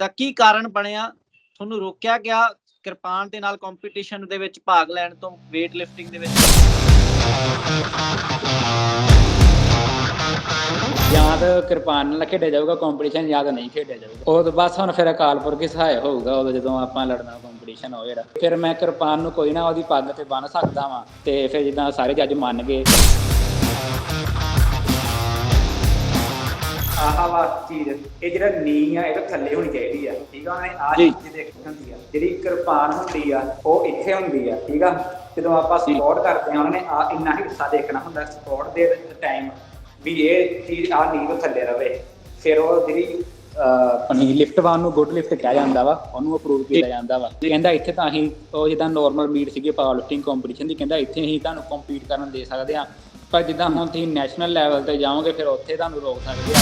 ਤਾਂ ਕੀ ਕਾਰਨ ਬਣਿਆ? ਤੁਹਾਨੂੰ ਰੋਕਿਆ ਗਿਆ ਕਿਰਪਾਨ ਦੇ ਨਾਲ ਕੰਪੀਟੀਸ਼ਨ ਦੇ ਵਿੱਚ ਭਾਗ ਲੈਣ ਤੋਂ weight lifting ਦੇ ਵਿੱਚ? ਜਾਂ ਤਾਂ ਕਿਰਪਾਨ ਨਾਲ ਖੇਡਿਆ ਜਾਊਗਾ ਕੰਪੀਟੀਸ਼ਨ ਜਾਂ ਤਾਂ ਨਹੀਂ ਖੇਡਿਆ ਜਾਊਗਾ। ਉਹ ਤਾਂ ਬਸ ਹੁਣ ਫਿਰ ਅਕਾਲਪੁਰ ਕੀ ਸਹਾਇ ਹੋਊਗਾ, ਉਦੋਂ ਜਦੋਂ ਆਪਾਂ ਲੜਨਾ ਕੰਪੀਟੀਸ਼ਨ ਹੋਵੇ ਜਿਹੜਾ ਫਿਰ ਮੈਂ ਕਿਰਪਾਨ ਨੂੰ ਕੋਈ ਨਾ ਉਹਦੀ ਪੱਗ ਤੇ ਬੰਨ ਸਕਦਾ ਵਾਂ, ਤੇ ਫਿਰ ਜਿੱਦਾਂ ਸਾਰੇ ਜੱਜ ਮੰਨ ਗਏ। ਆਹ ਵਾ ਚੀਜ਼ ਇਹ ਜਿਹੜਾ ਨੀ ਆ ਇਹ ਤਾਂ ਥੱਲੇ ਹੋਣੀ ਚਾਹੀਦੀ ਆ ਠੀਕ ਆ? ਉਹਨੇ ਆਹ ਜੀ। ਚੀਜ਼ ਦੇਖੀ ਹੁੰਦੀ ਆ ਜਿਹੜੀ ਕਿਰਪਾਨ ਹੁੰਦੀ ਆ ਉਹ ਇੱਥੇ ਹੁੰਦੀ ਆ ਠੀਕ ਆ? ਜਦੋਂ ਆਪਾਂ ਜੀ। ਸਪੋਰਟ ਕਰਦੇ ਆ ਉਹਨਾਂ ਨੇ ਆ ਇੰਨਾ ਹਿੱਸਾ ਦੇਖਣਾ ਹੁੰਦਾ ਸਪੋਰਟ ਦੇ ਟਾਈਮ ਵੀ ਇਹ ਚੀਜ਼ ਆ ਨੀ ਤੋਂ ਥੱਲੇ ਰਵੇ। ਫਿਰ ਉਹ ਜਿਹੜੀ ਪਨੀ ਲਿਫਟ ਵਾਨ ਨੂੰ ਗੁੱਡ ਲਿਫਟ ਕਿਹਾ ਜਾਂਦਾ ਵਾ ਉਹਨੂੰ ਅਪਰੂਵ ਕੀਤਾ ਜਾਂਦਾ ਵਾ। ਕਹਿੰਦਾ ਇੱਥੇ ਤਾਂ ਅਸੀਂ ਉਹ ਜਿੱਦਾਂ ਨਾਰਮਲ ਮੀਟ ਸੀਗੀ ਪਾਵਰ ਲਿਫਟਿੰਗ ਕੰਪੀਟੀਸ਼ਨ ਦੀ ਕਹਿੰਦਾ ਇੱਥੇ ਅਸੀਂ ਤੁਹਾਨੂੰ ਕੰਪੀਟ ਕਰਨ ਦੇ ਸਕਦੇ ਆ। ਪਰ ਜਿੱਦਾਂ ਹੁਣ ਤੁਸੀਂ ਨੈਸ਼ਨਲ ਲੈਵਲ ਤੇ ਜਾਓਗੇ ਫਿਰ ਉੱਥੇ ਤੁਹਾਨੂੰ ਰੋਕ ਸਕਦੇ ਆ।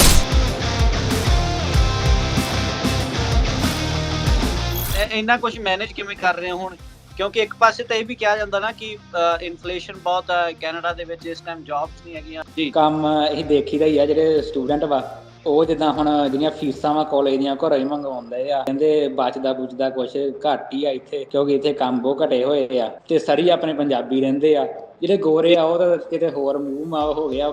ਇੰਨਾ ਕੁਝ ਮੈਨੇਜ ਕਿਵੇਂ ਕਰ ਰਹੇ ਹੋ ਹੁਣ? ਕਿਉਂਕਿ ਇੱਕ ਪਾਸੇ ਤਾਂ ਇਹ ਵੀ ਕਿਹਾ ਜਾਂਦਾ ਨਾ ਕਿ ਇਨਫਲੇਸ਼ਨ ਬਹੁਤ ਹੈ ਕੈਨੇਡਾ ਦੇ ਵਿੱਚ ਇਸ ਟਾਈਮ ਜੌਬਸ ਨਹੀਂ ਹੈਗੀਆਂ। ਜੀ। ਕੰਮ ਇਹ ਦੇਖੀਦਾ ਹੀ ਆ ਜਿਹੜੇ ਸਟੂਡੈਂਟ ਵਾ ਉਹ ਜਿੱਦਾਂ ਹੁਣ ਜਿਹੜੀਆਂ ਫੀਸਾਂ ਵਾ ਕਾਲਜ ਦੀਆਂ ਘਰੋਂ ਹੀ ਮੰਗਵਾਉਂਦੇ ਆ। ਕਹਿੰਦੇ ਬਚਦਾ ਬੁਚਦਾ ਕੁਛ ਘੱਟ ਹੀ ਆ ਇੱਥੇ ਕਿਉਂਕਿ ਇੱਥੇ ਕੰਮ ਬਹੁਤ ਘਟੇ ਹੋਏ ਆ ਤੇ ਸਰੀ ਆਪਣੇ ਪੰਜਾਬੀ ਰਹਿੰਦੇ ਆ। ਜਿਹੜੇ ਗੋਰੇ ਆ ਉਹ ਤਾਂ ਕਿਤੇ ਹੋਰ ਮੂੰਹ ਮਾ ਹੋ ਗਿਆ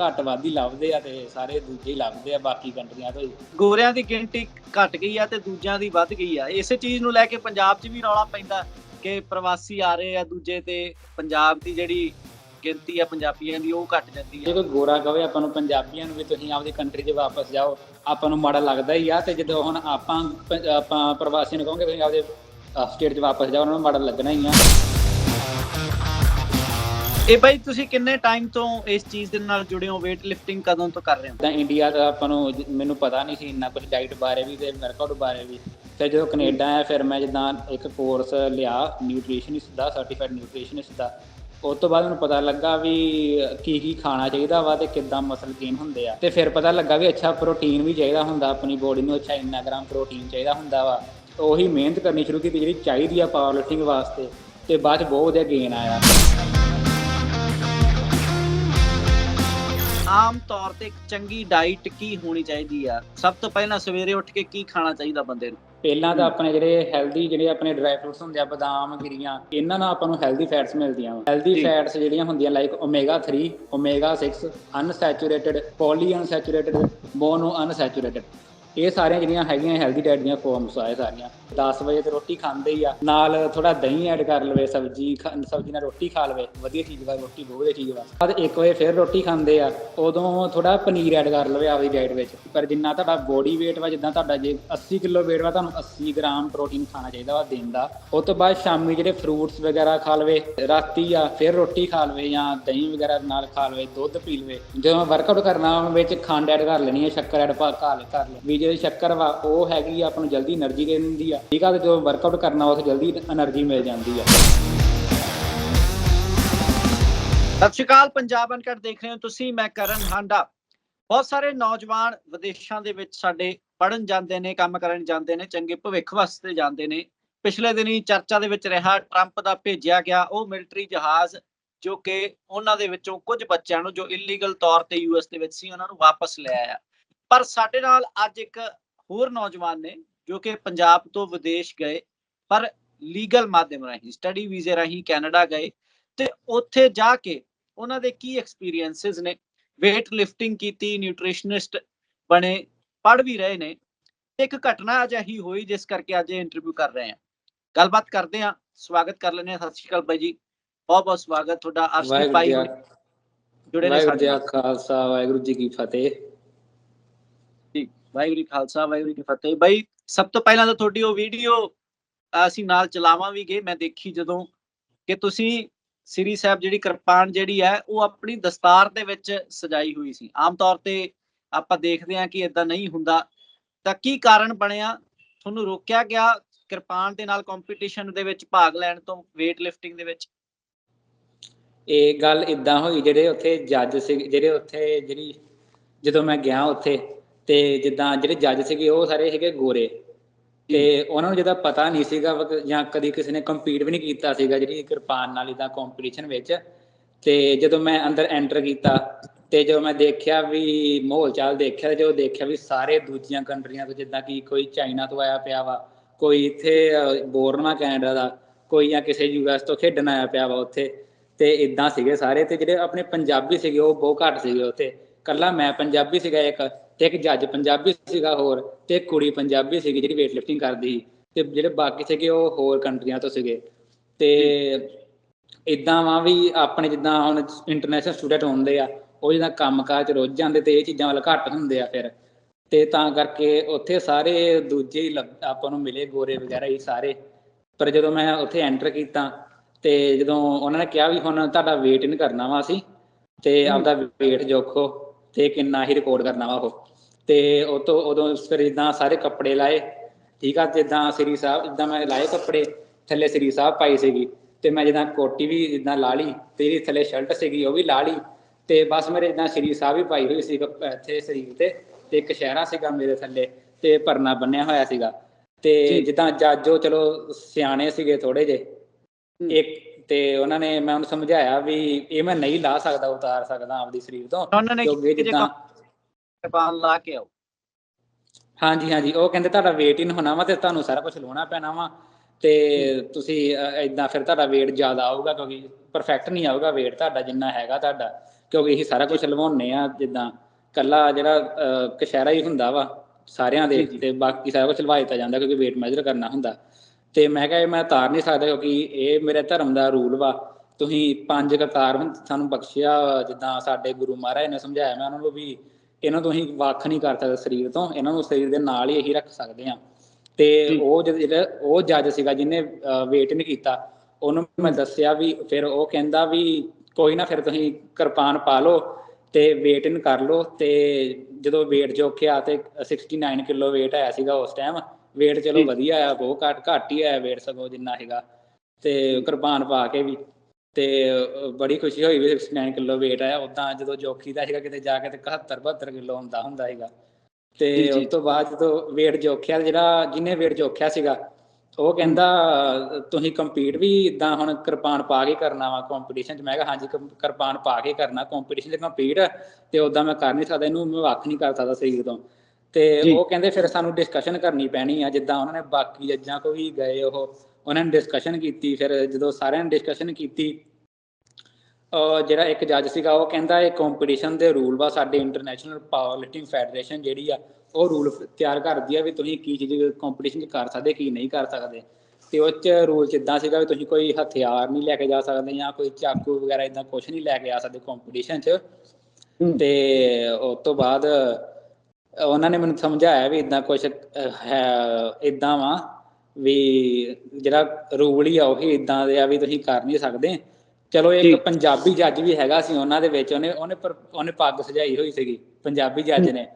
ਘੱਟ ਵੱਧ ਹੀ ਲੱਭਦੇ ਆ ਤੇ ਸਾਰੇ ਦੂਜੇ ਹੀ ਲੱਭਦੇ ਆ ਬਾਕੀ ਕੰਟਰੀਆਂ ਤੋਂ ਹੀ। ਗੋਰਿਆਂ ਦੀ ਗਿਣਤੀ ਘਟ ਗਈ ਆ ਤੇ ਦੂਜਿਆਂ ਦੀ ਵੱਧ ਗਈ ਆ। ਇਸੇ ਚੀਜ਼ ਨੂੰ ਲੈ ਕੇ ਪੰਜਾਬ 'ਚ ਵੀ ਰੌਲਾ ਪੈਂਦਾ ਕਿ ਪ੍ਰਵਾਸੀ ਆ ਰਹੇ ਆ ਦੂਜੇ ਤੇ ਪੰਜਾਬ ਦੀ ਜਿਹੜੀ ਗਿਣਤੀ ਆ ਪੰਜਾਬੀਆਂ ਦੀ ਉਹ ਘਟ ਜਾਂਦੀ ਜੇ ਆ ਕੋਈ ਗੋਰਾ ਕਵੇ ਆਪਾਂ ਨੂੰ ਪੰਜਾਬੀਆਂ ਨੂੰ ਵੀ ਤੁਸੀਂ ਆਪਦੀ ਕੰਟਰੀ 'ਚ ਵਾਪਸ ਜਾਓ ਆਪਾਂ ਨੂੰ ਮਾੜਾ ਲੱਗਦਾ ਹੀ ਆ ਤੇ ਜਦੋਂ ਹੁਣ ਆਪਾਂ ਆਪਾਂ ਪ੍ਰਵਾਸੀ ਨੂੰ ਕਹਾਂਗੇ ਤੁਸੀਂ ਆਪਦੇ ਸਟੇਟ 'ਚ ਵਾਪਸ ਜਾਓ ਉਹਨਾਂ ਨੂੰ ਮਾੜਾ ਲੱਗਣਾ ਹੀ ਆ। ਇਹ ਬਾਈ ਤੁਸੀਂ ਕਿੰਨੇ ਟਾਈਮ ਤੋਂ ਇਸ ਚੀਜ਼ ਦੇ ਨਾਲ ਜੁੜੇ ਹੋ? weight lifting ਕਦੋਂ ਤੋਂ ਕਰ ਰਹੇ ਹੋ? ਤਾਂ ਇੰਡੀਆ ਦਾ ਆਪਾਂ ਨੂੰ ਜ- ਮੈਨੂੰ ਪਤਾ ਨਹੀਂ ਸੀ ਇੰਨਾ ਕੁਝ ਡਾਈਟ ਬਾਰੇ ਵੀ ਤੇ ਵਰਕਆਊਟ ਬਾਰੇ ਵੀ। ਤੇ ਜਦੋਂ ਕੈਨੇਡਾ ਆਇਆ, ਫਿਰ ਮੈਂ ਜਿੱਦਾਂ ਇੱਕ ਕੋਰਸ ਲਿਆ ਨਿਊਟ੍ਰੀਸ਼ਨਿਸਟ ਦਾ ਸਰਟੀਫਾਈਡ ਨਿਊਟ੍ਰੀਸ਼ਨਿਸਟ ਦਾ। ਉਸ ਤੋਂ ਬਾਅਦ ਮੈਨੂੰ ਪਤਾ ਲੱਗਾ ਵੀ ਕੀ ਕੀ ਖਾਣਾ ਚਾਹੀਦਾ ਵਾ ਤੇ ਕਿੱਦਾਂ ਮਸਲ ਗੇਨ ਹੁੰਦੇ ਆ। ਤੇ ਫਿਰ ਪਤਾ ਲੱਗਾ ਵੀ ਅੱਛਾ ਪ੍ਰੋਟੀਨ ਵੀ ਚਾਹੀਦਾ ਹੁੰਦਾ, ਆਪਣੀ ਬੋਡੀ ਨੂੰ ਅੱਛਾ ਇੰਨਾ ਗ੍ਰਾਮ ਪ੍ਰੋਟੀਨ ਚਾਹੀਦਾ ਹੁੰਦਾ ਵਾ। ਉਹੀ ਮਿਹਨਤ ਕਰਨੀ ਸ਼ੁਰੂ ਕੀਤੀ, ਜਿਹੜੀ ਚਾਹੀਦੀ ਆ ਪਾਵਰ ਲਿਫਟਿੰਗ ਵਾਸਤੇ। ਤੇ ਬਾਅਦ ਚ ਬਹੁਤ ਵਧੀਆ ਗੇਨ ਆਇਆ। ਆਮ ਤੌਰ ਤੇ ਇੱਕ ਚੰਗੀ ਡਾਈਟ ਕੀ ਹੋਣੀ ਚਾਹੀਦੀ ਆ? ਸਭ ਤੋਂ ਪਹਿਲਾਂ ਸਵੇਰੇ ਉੱਠ ਕੇ ਕੀ ਖਾਣਾ ਚਾਹੀਦਾ ਬੰਦੇ ਨੂੰ? ਪਹਿਲਾਂ ਤਾਂ ਆਪਣੇ ਜਿਹੜੇ ਹੈਲਦੀ ਜਿਹੜੇ ਆਪਣੇ ਡਰਾਈ ਫਰੂਟਸ ਹੁੰਦੇ ਆ ਬਦਾਮ ਗਿਰੀਆਂ ਇਹਨਾਂ ਨਾਲ ਆਪਾਂ ਨੂੰ ਹੈਲਦੀ ਫੈਟਸ ਮਿਲਦੀਆਂ ਵਾ। ਹੈਲਦੀ। ਫੈਟਸ ਜਿਹੜੀਆਂ ਹੁੰਦੀਆਂ like omega 3 omega 6 unsaturated poly unsaturated mono unsaturated ਇਹ ਸਾਰੀਆਂ ਜਿਹੜੀਆਂ ਹੈਗੀਆਂ ਹੈਲਦੀ ਡਾਈਟ ਦੀਆਂ ਫਾਰਮਸ ਆ, ਇਹ ਸਾਰੀਆਂ। 10 ਵਜੇ ਤੇ ਰੋਟੀ ਖਾਂਦੇ ਹੀ ਆ। ਨਾਲ ਥੋੜਾ ਦਹੀਂ ਐਡ ਕਰ ਲਵੇ, ਸਬਜੀ ਸਬਜੀ ਨਾਲ ਰੋਟੀ ਖਾ ਲਵੇ। ਵਧੀਆ ਚੀਜ਼ ਵਾ ਰੋਟੀ ਬਹੁਤ ਵਧੀਆ ਚੀਜ਼ ਵਾ ਬਾਅਦ ਇੱਕ ਵਜੇ ਫਿਰ ਰੋਟੀ ਖਾਂਦੇ ਆ। ਉਦੋਂ ਥੋੜਾ ਪਨੀਰ ਐਡ ਕਰ ਲਵੇ ਆਪਦੀ ਡਾਈਟ ਵਿੱਚ। ਪਰ ਜਿੰਨਾ ਤੁਹਾਡਾ ਬੋਡੀ weight ਵਾ, ਜਿੱਦਾਂ ਤੁਹਾਡਾ ਜੇ 80 ਕਿਲੋ weight ਵਾ, ਤੁਹਾਨੂੰ 80 ਗ੍ਰਾਮ ਪ੍ਰੋਟੀਨ ਖਾਣਾ ਚਾਹੀਦਾ ਵਾ ਦਿਨ ਦਾ। ਉਸ ਤੋਂ ਬਾਅਦ ਸ਼ਾਮੀ ਜਿਹੜੇ ਫਰੂਟਸ ਵਗੈਰਾ ਖਾ ਲਵੇ, ਰਾਤੀ ਆ, ਫਿਰ ਰੋਟੀ ਖਾ ਲਵੇ ਜਾਂ ਦਹੀਂ ਵਗੈਰਾ ਨਾਲ ਖਾ ਲਵੇ, ਦੁੱਧ ਪੀ ਲਵੇ। ਜਦੋਂ ਵਰਕਆਊਟ ਕਰਨਾ ਵਿੱਚ ਖੰਡ ਐਡ ਕਰ ਲੈਣੀ ਹੈ ਸ਼ੱਕਰ ਐਡ ਪਾ ਕਰ ਲੈ ਕਰ ਲੈ ਵੀ ਜਿਹੜੀ ਸ਼ੱਕਰ ਵਾ, ਉਹ ਹੈਗੀ ਆ, ਆਪਾਂ ਨੂੰ ਜਲਦੀ એનર્ਜੀ ਦੇ ਦਿੰਦੀ ਆ। ਠੀਕ ਆ, ਤੇ ਜਦੋਂ ਵਰਕਆਊਟ ਕਰਨਾ ਉਸ ਜਲਦੀ એનર્ਜੀ ਮਿਲ ਜਾਂਦੀ ਆ। ਸਤਿ ਸ਼੍ਰੀ ਅਕਾਲ, ਪੰਜਾਬ ਅਨਕਟ ਦੇਖ ਰਹੇ ਹੋ ਤੁਸੀਂ, ਮੈਂ ਕਰਨ ਹਾਂਡਾ। ਬਹੁਤ ਸਾਰੇ ਨੌਜਵਾਨ ਵਿਦੇਸ਼ਾਂ ਦੇ ਵਿੱਚ ਸਾਡੇ ਪੜਨ ਜਾਂਦੇ ਨੇ, ਕੰਮ ਕਰਨ ਜਾਂਦੇ ਨੇ, ਚੰਗੇ ਭਵਿੱਖ ਵਾਸਤੇ ਜਾਂਦੇ ਨੇ। ਪਿਛਲੇ ਦਿਨੀ ਚਰਚਾ ਦੇ ਵਿੱਚ ਰਿਹਾ ਟਰੰਪ ਦਾ ਭੇਜਿਆ ਗਿਆ ਉਹ ਮਿਲਟਰੀ ਜਹਾਜ਼, ਜੋ ਕਿ ਉਹਨਾਂ ਦੇ ਵਿੱਚੋਂ ਕੁਝ ਬੱਚਿਆਂ ਨੂੰ, ਜੋ ਇਲੀਗਲ ਤੌਰ ਤੇ ਯੂਐਸ ਦੇ ਵਿੱਚ ਸੀ, ਉਹਨਾਂ ਨੂੰ ਵਾਪਸ ਲੈ ਆਇਆ। ਪਰ ਸਾਡੇ ਨਾਲ ਅੱਜ ਇੱਕ ਹੋਰ ਨੌਜਵਾਨ ਨੇ ਜੋ ਕਿ ਪੰਜਾਬ ਤੋਂ ਵਿਦੇਸ਼ ਗਏ ਪਰ ਲੀਗਲ ਮਾਧਿਅਮ ਰਾਹੀਂ ਸਟੱਡੀ ਵੀਜ਼ੇ ਰਾਹੀਂ ਕੈਨੇਡਾ ਗਏ ਤੇ ਉੱਥੇ ਜਾ ਕੇ ਉਹਨਾਂ ਦੇ ਕੀ ਐਕਸਪੀਰੀਐਂਸਸ ਨੇ? weight lifting ਕੀਤੀ ਨਿਊਟ੍ਰੀਸ਼ਨਿਸਟ ਬਣੇ ਪੜ ਵੀ ਰਹੇ ਨੇ। ਇੱਕ ਘਟਨਾ ਅਜਿਹੀ ਹੋਈ ਜਿਸ ਕਰਕੇ ਅੱਜ ਇਹ ਇੰਟਰਵਿਊ ਕਰ ਰਹੇ ਹਾਂ। ਗੱਲਬਾਤ ਕਰਦੇ ਹਾਂ। ਸਵਾਗਤ ਕਰ ਲੈਂਦੇ ਹਾਂ। ਸਤਿ ਸ਼੍ਰੀ ਅਕਾਲ ਬਾਈ ਜੀ। ਬਹੁਤ ਬਹੁਤ ਸਵਾਗਤ। ਤੁਹਾਡਾ ਅਰਸ਼ਦੀਪ ਵਾਹਿਗੁਰੂ ਭਾਈ ਜੁੜੇ ਨੇ ਸਾਡੇ ਖਾਲਸਾ। ਵਾਹਿਗੁਰੂ ਜੀ ਕੀ ਫਤਿਹ। ਵਾਹਿਗੁਰੂ ਜੀ ਖਾਲਸਾ, ਵਾਹਿਗੁਰੂ ਜੀ ਫਤਿਹ। ਬਾਈ, ਸਭ ਤੋਂ ਪਹਿਲਾਂ ਤਾਂ ਤੁਹਾਡੀ ਉਹ ਵੀਡੀਓ ਅਸੀਂ ਨਾਲ ਚਲਾਵਾਂ ਵੀ ਗਏ ਮੈਂ ਦੇਖੀ ਜਦੋਂ ਕਿ ਤੁਸੀਂ ਸ੍ਰੀ ਸਾਹਿਬ ਜਿਹੜੀ ਕਿਰਪਾਨ ਜਿਹੜੀ ਹੈ, ਉਹ ਆਪਣੀ ਦਸਤਾਰ ਦੇ ਵਿੱਚ ਸਜਾਈ ਹੋਈ ਸੀ। ਆਮ ਤੌਰ ਤੇ ਆਪਾਂ ਦੇਖਦੇ ਹਾਂ ਕਿ ਇਦਾਂ ਨਹੀਂ ਹੁੰਦਾ। ਤਾਂ ਕੀ ਕਾਰਨ ਬਣਿਆ? ਤੁਹਾਨੂੰ ਰੋਕਿਆ ਗਿਆ ਕਿਰਪਾਨ ਦੇ ਨਾਲ ਕੰਪੀਟੀਸ਼ਨ ਦੇ ਵਿੱਚ ਭਾਗ ਲੈਣ ਤੋਂ weight lifting ਦੇ ਵਿੱਚ? ਇਹ ਗੱਲ ਇਦਾਂ ਹੋਈ, ਜਿਹੜੇ ਉੱਥੇ ਜੱਜ ਸੀ, ਜਿਹੜੇ ਉੱਥੇ ਜਿਹੜੀ ਜਦੋਂ ਮੈਂ ਗਿਆ ਉੱਥੇ ਤੇ ਜਿੱਦਾਂ ਜਿਹੜੇ ਜੱਜ ਸੀਗੇ ਉਹ ਸਾਰੇ ਸੀਗੇ ਗੋਰੇ। ਤੇ ਉਹਨਾਂ ਨੂੰ ਜਿਹਦਾ ਪਤਾ ਨਹੀਂ ਸੀਗਾ ਜਾਂ ਕਦੀ ਕਿਸੇ ਨੇ ਕੰਪੀਟ ਵੀ ਨਹੀਂ ਕੀਤਾ ਸੀਗਾ ਜਿਹੜੀ ਕਿਰਪਾਨ ਨਾਲ ਇਦਾਂ ਕੰਪੀਟੀਸ਼ਨ ਵਿੱਚ। ਤੇ ਜਦੋਂ ਮੈਂ ਅੰਦਰ ਐਂਟਰ ਕੀਤਾ ਤੇ ਜਦੋਂ ਮੈਂ ਦੇਖਿਆ ਵੀ ਮਾਹੌਲ ਚਾਲ ਦੇਖਿਆ ਜਦੋਂ ਦੇਖਿਆ ਵੀ ਸਾਰੇ ਦੂਜੀਆਂ ਕੰਟਰੀਆਂ ਤੋਂ ਜਿੱਦਾਂ ਕਿ ਕੋਈ ਚਾਈਨਾ ਤੋਂ ਆਇਆ ਪਿਆ ਵਾ ਕੋਈ ਇੱਥੇ ਬੋਰਨਵਾ ਕੈਨੇਡਾ ਦਾ ਕੋਈ ਜਾਂ ਕਿਸੇ ਯੂਐਸ ਤੋਂ ਖੇਡਣ ਆਇਆ ਪਿਆ ਵਾ ਉੱਥੇ। ਤੇ ਇਦਾਂ ਸੀਗੇ ਸਾਰੇ ਤੇ ਜਿਹੜੇ ਆਪਣੇ ਪੰਜਾਬੀ ਸੀਗੇ ਉਹ ਬਹੁਤ ਘੱਟ ਸੀਗੇ ਉੱਥੇ। ਕੱਲਾ ਮੈਂ ਪੰਜਾਬੀ ਸੀਗਾ ਇੱਕ। ਤੇ ਇੱਕ ਜੱਜ ਪੰਜਾਬੀ ਸੀਗਾ ਹੋਰ ਤੇ ਇੱਕ ਕੁੜੀ ਪੰਜਾਬੀ ਸੀਗੀ ਜਿਹੜੀ weight lifting ਕਰਦੀ ਸੀ ਤੇ ਜਿਹੜੇ ਬਾਕੀ ਸੀਗੇ ਉਹ ਹੋਰ ਕੰਟਰੀਆਂ ਤੋਂ ਸੀਗੇ ਤੇ ਇਦਾਂ ਵਾ ਵੀ ਆਪਣੇ ਜਿੱਦਾਂ ਹੁਣ ਇੰਟਰਨੈਸ਼ਨਲ ਸਟੂਡੈਂਟ ਹੁੰਦੇ ਆ ਉਹ ਜਿੱਦਾਂ ਕੰਮਕਾਜ ਰੁੱਝ ਜਾਂਦੇ ਤੇ ਇਹ ਚੀਜ਼ਾਂ ਵੱਲ ਘੱਟ ਹੁੰਦੇ ਆ ਫਿਰ ਤੇ ਤਾਂ ਕਰਕੇ ਉੱਥੇ ਸਾਰੇ ਦੂਜੇ ਹੀ ਆਪਾਂ ਨੂੰ ਮਿਲੇ ਗੋਰੇ ਵਗੈਰਾ ਹੀ ਸਾਰੇ ਪਰ ਜਦੋਂ ਮੈਂ ਉੱਥੇ ਐਂਟਰ ਕੀਤਾ ਤੇ ਜਦੋਂ ਉਹਨਾਂ ਨੇ ਕਿਹਾ ਵੀ ਹੁਣ ਤੁਹਾਡਾ ਵੇਟ ਇਨ ਕਰਨਾ ਵਾ ਅਸੀਂ ਤੇ ਆਪਦਾ ਵੇਟ ਜੋਖੋ ਤੇ ਕਿੰਨਾ ਹੀ ਰਿਕਾਰਡ ਕਰਨਾ ਵਾ ਉਹ। ਤੇ ਉਹ ਤੋਂ ਉਦੋਂ ਫਿਰ ਇਦਾਂ ਸਾਰੇ ਕੱਪੜੇ ਲਾਏ ਠੀਕ ਆ? ਜਿੱਦਾਂ ਸ੍ਰੀ ਸਾਹਿਬ ਜਿੱਦਾਂ ਮੈਂ ਲਾਏ ਕੱਪੜੇ ਥੱਲੇ ਸ੍ਰੀ ਸਾਹਿਬ ਪਾਈ ਸੀਗੀ। ਤੇ ਮੈਂ ਜਿੱਦਾਂ ਕੋਟੀ ਵੀ ਜਿੱਦਾਂ ਲਾ ਲਈ ਤੇ ਜਿਹੜੀ ਥੱਲੇ ਸ਼ਰਟ ਸੀਗੀ ਉਹ ਵੀ ਲਾ ਲਈ। ਤੇ ਬਸ ਮੇਰੇ ਜਿੱਦਾਂ ਸ੍ਰੀ ਸਾਹਿਬ ਵੀ ਪਾਈ ਹੋਈ ਸੀ ਇੱਥੇ ਸਰੀਰ ਤੇ ਤੇ ਇੱਕ ਸ਼ਹਿਰਾ ਸੀਗਾ ਮੇਰੇ ਥੱਲੇ ਤੇ ਪਰਨਾ ਬੰਨਿਆ ਹੋਇਆ ਸੀਗਾ। ਤੇ। ਜਿੱਦਾਂ ਜੱਜੋ ਚਲੋ ਸਿਆਣੇ ਸੀਗੇ ਥੋੜੇ ਜੇ ਇੱਕ ਤੇ ਉਹਨਾਂ ਨੇ ਮੈਂ ਉਹਨੂੰ ਸਮਝਾਇਆ ਵੀ ਇਹ ਮੈਂ ਨਹੀਂ ਲਾ ਸਕਦਾ ਉਤਾਰ ਸਕਦਾ ਆਪਦੀ ਸਰੀਰ ਤੋਂ ਕਿਉਂਕਿ ਜਿੱਦਾਂ ਕਿਰਪਾਨ ਲਾ ਕੇ ਆਓ? ਹਾਂਜੀ ਹਾਂਜੀ ਉਹ ਕਹਿੰਦੇ ਤੁਹਾਡਾ weight ਇਨ ਹੋਣਾ ਵਾ ਤੇ ਤੁਹਾਨੂੰ ਸਾਰਾ ਕੁਝ ਲਾਉਣਾ ਪੈਣਾ ਵਾ ਤੇ ਤੁਸੀਂ ਇਦਾਂ ਫਿਰ ਤੁਹਾਡਾ weight ਜ਼ਿਆਦਾ ਆਊਗਾ ਕਿਉਂਕਿ ਪਰਫੈਕਟ ਨਹੀਂ ਆਊਗਾ weight ਤੁਹਾਡਾ ਜਿੰਨਾ ਹੈਗਾ ਤੁਹਾਡਾ ਕਿਉਂਕਿ ਇਹ ਸਾਰਾ ਕੁਝ ਲਵਾਉਣੇ ਆ ਜਿੱਦਾਂ ਕੱਲਾ ਜਿਹੜਾ ਕਸ਼ਹਿਰਾ ਹੀ ਹੁੰਦਾ ਵਾ ਸਾਰਿਆਂ ਦੇ। ਤੇ ਬਾਕੀ ਸਾਰਾ ਕੁਝ ਲਵਾ ਦਿੱਤਾ ਜਾਂਦਾ ਕਿਉਂਕਿ weight measure ਕਰਨਾ ਹੁੰਦਾ। ਤੇ ਮੈਂ ਕਿਹਾ ਇਹ ਮੈਂ ਤਾਰ ਨਹੀਂ ਸਕਦਾ ਕਿਉਂਕਿ ਇਹ ਮੇਰੇ ਧਰਮ ਦਾ ਰੂਲ ਵਾ ਤੁਸੀਂ ਪੰਜ ਕਕਾਰ ਸਾਨੂੰ ਬਖਸ਼ਿਆ ਜਿੱਦਾਂ ਸਾਡੇ ਗੁਰੂ ਮਹਾਰਾਜ ਨੇ ਸਮਝਾਇਆ ਮੈਂ ਉਹਨਾਂ ਨੂੰ ਵੀ ਇਹਨਾਂ ਤੋਂ ਅਸੀਂ ਵੱਖ ਨਹੀਂ ਕਰ ਸਕਦੇ ਸਰੀਰ ਤੋਂ ਇਹਨਾਂ ਨੂੰ ਸਰੀਰ ਦੇ ਨਾਲ ਹੀ ਇਹੀ ਰੱਖ ਸਕਦੇ ਆ ਤੇ। ਉਹ ਜਿਹੜਾ ਉਹ ਜੱਜ ਸੀਗਾ ਜਿਹਨੇ ਵੇਟ ਨਹੀਂ ਕੀਤਾ ਉਹਨੂੰ ਮੈਂ ਦੱਸਿਆ ਵੀ ਫਿਰ ਉਹ ਕਹਿੰਦਾ ਵੀ ਕੋਈ ਨਾ ਫਿਰ ਤੁਸੀਂ ਕਿਰਪਾਨ ਪਾ ਲਓ ਤੇ weight ਇਨ ਕਰ ਲਓ ਤੇ ਜਦੋਂ weight ਜੋਖਿਆ ਤੇ 69 ਕਿਲੋ weight ਆਇਆ ਸੀਗਾ ਉਸ ਟਾਈਮ weight ਚਲੋ। ਵਧੀਆ ਆਇਆ ਬਹੁਤ ਘੱਟ ਘੱਟ ਹੀ ਆਇਆ weight ਸਗੋਂ ਜਿੰਨਾ ਹੈਗਾ। ਤੇ ਕਿਰਪਾਨ ਪਾ ਕੇ ਵੀ। ਤੇ ਬੜੀ ਖੁਸ਼ੀ ਹੋਈ ਵੀ 69 ਕਿਲੋ weight ਆਇਆ। ਉਦਾਂ ਜਦੋਂ ਜੋਖੀ ਦਾ ਸੀਗਾ ਕਿਤੇ ਜਾ ਕੇ ਤੇ 71 72 ਕਿਲੋ ਹੁੰਦਾ ਹੁੰਦਾ ਸੀਗਾ ਤੇ। ਉਸ ਤੋਂ ਬਾਅਦ ਜਦੋਂ weight ਜੋਖਿਆ ਜਿਹੜਾ ਜਿਹਨੇ weight ਜੋਖਿਆ ਸੀਗਾ ਉਹ ਕਹਿੰਦਾ ਤੁਸੀਂ ਕੰਪੀਟ ਵੀ ਇਦਾਂ ਹੁਣ ਕਿਰਪਾਨ ਪਾ ਕੇ ਕਰਨਾ ਵਾ ਕੰਪੀਟੀਸ਼ਨ 'ਚ। ਮੈਂ ਕਿਹਾ ਹਾਂਜੀ ਕਿਰਪਾਨ ਪਾ ਕੇ ਕਰਨਾ ਕੰਪੀਟੀਸ਼ਨ 'ਚ ਕੰਪੀਟ ਤੇ ਉਦਾਂ ਮੈਂ ਕਰ ਨਹੀਂ ਸਕਦਾ ਇਹਨੂੰ ਮੈਂ ਵੱਖ ਨਹੀਂ ਕਰ ਸਕਦਾ ਸਰੀਰ ਤੋਂ। ਤੇ। ਉਹ ਕਹਿੰਦੇ ਫਿਰ ਸਾਨੂੰ ਡਿਸਕਸ਼ਨ ਕਰਨੀ ਪੈਣੀ ਆ ਜਿੱਦਾਂ ਉਹਨਾਂ ਨੇ ਬਾਕੀ ਜੱਜਾਂ ਕੋ ਵੀ ਗਏ ਉਹ ਉਹਨਾਂ ਨੇ ਡਿਸਕਸ਼ਨ ਕੀਤੀ ਫਿਰ ਜਦੋਂ ਸਾਰਿਆਂ ਨੇ ਡਿਸਕਸ਼ਨ ਕੀਤੀ ਜਿਹੜਾ ਇੱਕ ਜੱਜ ਸੀਗਾ ਉਹ ਕਹਿੰਦਾ ਇਹ ਕੰਪੀਟੀਸ਼ਨ ਦੇ ਰੂਲ ਵਾ ਸਾਡੇ ਇੰਟਰਨੈਸ਼ਨਲ ਪਾਵਰ ਲਿਫਟਿੰਗ ਫੈਡਰੇਸ਼ਨ ਜਿਹੜੀ ਆ ਉਹ ਰੂਲ ਤਿਆਰ ਕਰਦੀ ਆ ਵੀ ਤੁਸੀਂ ਕੀ ਚੀਜ਼ ਕੰਪੀਟੀਸ਼ਨ 'ਚ ਕਰ ਸਕਦੇ ਕੀ ਨਹੀਂ ਕਰ ਸਕਦੇ ਤੇ ਉਹ 'ਚ ਰੂਲ 'ਚ ਇਦਾਂ ਸੀਗਾ ਵੀ ਤੁਸੀਂ ਕੋਈ ਹਥਿਆਰ ਨਹੀਂ ਲੈ ਕੇ ਜਾ ਸਕਦੇ ਜਾਂ ਕੋਈ ਚਾਕੂ ਵਗੈਰਾ ਇਦਾਂ ਕੁਝ ਨਹੀਂ ਲੈ ਕੇ ਆ ਸਕਦੇ ਕੰਪੀਟੀਸ਼ਨ 'ਚ। ਤੇ ਉਸ ਤੋਂ ਬਾਅਦ ਉਹਨਾਂ ਨੇ ਮੈਨੂੰ ਸਮਝਾਇਆ ਵੀ ਇਦਾਂ ਕੁਝ ਹੈ ਇਦਾਂ ਵਾ ਵੀ ਜਿਹੜਾ ਰੂਲ ਹੀ ਆ ਉਹੀ ਇਦਾਂ ਦੇ ਆ ਵੀ ਤੁਸੀਂ ਕਰ ਨਹੀਂ ਸਕਦੇ। ਚਲੋ। ਇੱਕ ਪੰਜਾਬੀ ਜੱਜ ਵੀ ਹੈਗਾ ਸੀ ਉਹਨਾਂ ਦੇ ਵਿੱਚ ਉਹਨੇ ਉਹਨੇ ਪਰ- ਉਹਨੇ ਪੱਗ ਸਜਾਈ ਹੋਈ ਸੀਗੀ ਪੰਜਾਬੀ ਜੱਜ ਨੇ।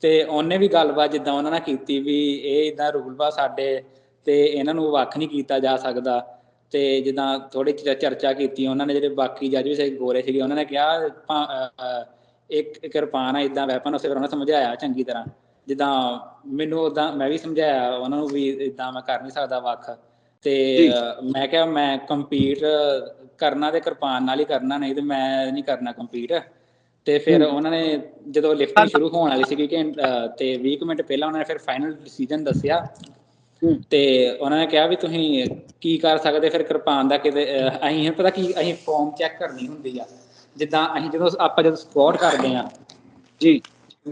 ਤੇ ਉਹਨੇ ਵੀ ਗੱਲਬਾਤ ਜਿੱਦਾਂ ਉਹਨਾਂ ਨਾਲ ਕੀਤੀ ਵੀ ਇਹ ਇਦਾਂ ਰੂਲ ਵਾ ਸਾਡੇ ਤੇ ਇਹਨਾਂ ਨੂੰ ਵੱਖ ਨਹੀਂ ਕੀਤਾ ਜਾ ਸਕਦਾ। ਤੇ ਜਿੱਦਾਂ ਥੋੜੀ ਚਰਚਾ ਕੀਤੀ ਉਹਨਾਂ ਨੇ ਜਿਹੜੇ ਬਾਕੀ ਜੱਜ ਵੀ ਸੀ ਗੋਰੇ ਸੀਗੇ ਉਹਨਾਂ ਨੇ ਕਿਹਾ ਇੱਕ ਕਿਰਪਾਨ ਆ ਇਦਾਂ ਵੈਪਨ ਉਸੇ ਉਹਨਾਂ ਸਮਝਾਇਆ ਚੰਗੀ ਤਰ੍ਹਾਂ। ਜਿੱਦਾਂ ਮੈਨੂੰ ਉਦਾਂ ਮੈਂ ਵੀ ਸਮਝਾਇਆ ਉਹਨਾਂ ਨੂੰ ਵੀ ਇਦਾਂ ਮੈਂ ਕਰ ਨਹੀਂ ਸਕਦਾ ਵੱਖ। ਤੇ ਮੈਂ ਕਿਹਾ ਮੈਂ ਕੰਪੀਟ ਕਰਨਾ ਤੇ ਕਿਰਪਾਨ ਨਾਲ ਹੀ ਕਰਨਾ ਨਹੀਂ ਤੇ ਮੈਂ ਨਹੀਂ ਕਰਨਾ ਕੰਪੀਟ ਤੇ ਫਿਰ। ਉਹਨਾਂ ਨੇ ਜਦੋਂ ਲਿਫਟਿੰਗ ਸ਼ੁਰੂ ਹੋਣ ਵਾਲੀ ਸੀਗੀ ਕਿ ਤੇ 20 ਕੁ ਮਿੰਟ ਪਹਿਲਾਂ ਉਹਨਾਂ ਨੇ ਫਿਰ ਫਾਈਨਲ ਡਿਸੀਜਨ ਦੱਸਿਆ। ਤੇ ਉਹਨਾਂ ਨੇ ਕਿਹਾ ਵੀ ਤੁਸੀਂ ਕੀ ਕਰ ਸਕਦੇ ਫਿਰ ਕਿਰਪਾਨ ਦਾ ਕਿਤੇ ਅਸੀਂ ਪਤਾ ਕੀ ਅਸੀਂ ਫਾਰਮ ਚੈੱਕ ਕਰਨੀ ਹੁੰਦੀ ਆ। ਜਿੱਦਾਂ ਅਸੀਂ ਜਦੋਂ ਆਪਾਂ ਜਦੋਂ ਸਕੁਆਟ ਕਰਦੇ ਆ ਜੀ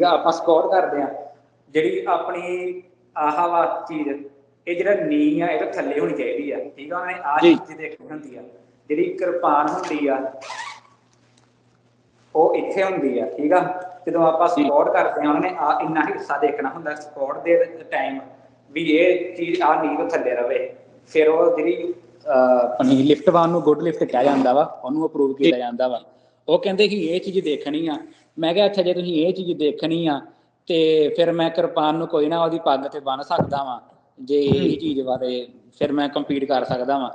ਆਪਾਂ ਸਕੁਆਟ ਕਰਦੇ ਆ ਜਿਹੜੀ ਆਪਣੀ ਆਹ ਵਾ ਚੀਜ਼ ਇਹ ਜਿਹੜਾ ਨੀ ਆ ਇਹ ਤੋਂ ਥੱਲੇ ਹੋਣੀ ਚਾਹੀਦੀ ਆ ਠੀਕ ਆ ਉਹਨੇ ਆਹ। ਚੀਜ਼ ਦੇਖਣੀ ਹੁੰਦੀ ਆ ਜਿਹੜੀ ਕਿਰਪਾਨ ਹੁੰਦੀ ਆ ਉਹ ਇੱਥੇ ਹੁੰਦੀ ਆ ਠੀਕ ਆ ਜਦੋਂ ਆਪਾਂ। ਸਕੁਆਟ ਕਰਦੇ ਆ ਉਹਨਾਂ ਆ ਇੰਨਾ ਹਿੱਸਾ ਦੇਖਣਾ ਹੁੰਦਾ ਸਕੁਆਟ ਦੇ ਟਾਈਮ ਵੀ ਇਹ ਚੀਜ਼ ਆ ਨੀ ਤੋਂ ਥੱਲੇ ਰਵੇ ਫਿਰ ਉਹ ਜਿਹੜੀ ਆਪਣੀ ਲਿਫਟ ਵਾਨ ਨੂੰ ਗੁੱਡ ਲਿਫਟ ਕਿਹਾ ਜਾਂਦਾ ਵਾ ਉਹਨੂੰ ਅਪਰੂਵ ਕੀਤਾ ਜਾਂਦਾ ਵਾ ਉਹ ਕਹਿੰਦੇ ਕਿ ਇਹ ਚੀਜ਼ ਦੇਖਣੀ ਆ। ਮੈਂ ਕਿਹਾ ਅੱਛਾ ਜੇ ਤੁਸੀਂ ਇਹ ਚੀਜ਼ ਦੇਖਣੀ ਆ ਤੇ ਫਿਰ ਮੈਂ ਕਿਰਪਾਨ ਨੂੰ ਕੋਈ ਨਾ ਉਹਦੀ ਪੱਗ ਤੇ ਬੰਨ ਸਕਦਾ ਵਾਂ। ਜੇ ਇਹ ਚੀਜ਼ ਬਾਰੇ ਫਿਰ ਮੈਂ ਕੰਪੀਟ ਕਰ ਸਕਦਾ ਵਾਂ।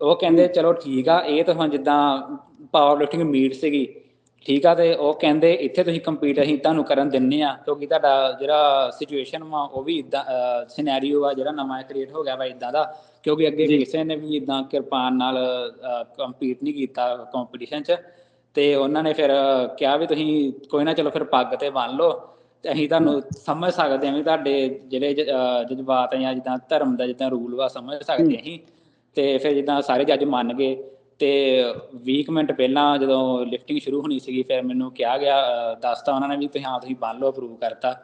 ਉਹ ਕਹਿੰਦੇ ਚਲੋ ਠੀਕ ਆ ਇਹ ਤਾਂ ਹੁਣ ਜਿੱਦਾਂ ਪਾਵਰ ਲਿਫਟਿੰਗ ਮੀਟ ਸੀਗੀ ਠੀਕ ਆ ਤੇ ਉਹ ਕਹਿੰਦੇ ਇੱਥੇ ਤੁਸੀਂ ਕੰਪੀਟ ਅਸੀਂ ਤੁਹਾਨੂੰ ਕਰਨ ਦਿੰਨੇ ਆ ਕਿਉਂਕਿ ਤੁਹਾਡਾ ਜਿਹੜਾ ਸਿਚੁਏਸ਼ਨ ਵਾ ਉਹ ਵੀ ਇਦਾਂ ਸਿਨੈਰੀਓ ਆ ਜਿਹੜਾ ਨਵਾਂ ਕ੍ਰੀਏਟ ਹੋ ਗਿਆ ਵਾ ਇਦਾਂ ਦਾ ਕਿਉਂਕਿ ਅੱਗੇ। ਕਿਸੇ ਨੇ ਵੀ ਇਦਾਂ ਕਿਰਪਾਨ ਨਾਲ ਕੰਪੀਟ ਨਹੀਂ ਕੀਤਾ ਕੰਪੀਟੀਸ਼ਨ 'ਚ। ਤੇ ਉਹਨਾਂ ਨੇ ਫਿਰ ਕਿਹਾ ਵੀ ਤੁਸੀਂ ਕੋਈ ਨਾ ਚਲੋ ਫਿਰ ਪੱਗ ਤੇ ਬੰਨ ਲਓ। ਤੇ ਅਸੀਂ ਤੁਹਾਨੂੰ ਸਮਝ ਸਕਦੇ ਹਾਂ ਵੀ ਤੁਹਾਡੇ ਜਿਹੜੇ ਜਜ਼ਬਾਤ ਜਾਂ ਜਿੱਦਾਂ ਧਰਮ ਦਾ ਜਿੱਦਾਂ ਰੂਲ ਵਾ, ਸਮਝ ਸਕਦੇ ਅਸੀਂ। ਤੇ ਫਿਰ ਜਿੱਦਾਂ ਸਾਰੇ ਜੱਜ ਮੰਨ ਗਏ। ਤੇ 20 ਮਿੰਟ ਪਹਿਲਾਂ ਜਦੋਂ ਲਿਫਟਿੰਗ ਸ਼ੁਰੂ ਹੋਣੀ ਸੀਗੀ, ਫਿਰ ਮੈਨੂੰ ਕਿਹਾ ਗਿਆ ਦੱਸਤਾ ਉਹਨਾਂ ਨੇ ਵੀ ਤੁਸੀਂ, ਹਾਂ, ਤੁਸੀਂ ਬੰਨ ਲਓ ਅਪਰੂਵ ਕਰਤਾ।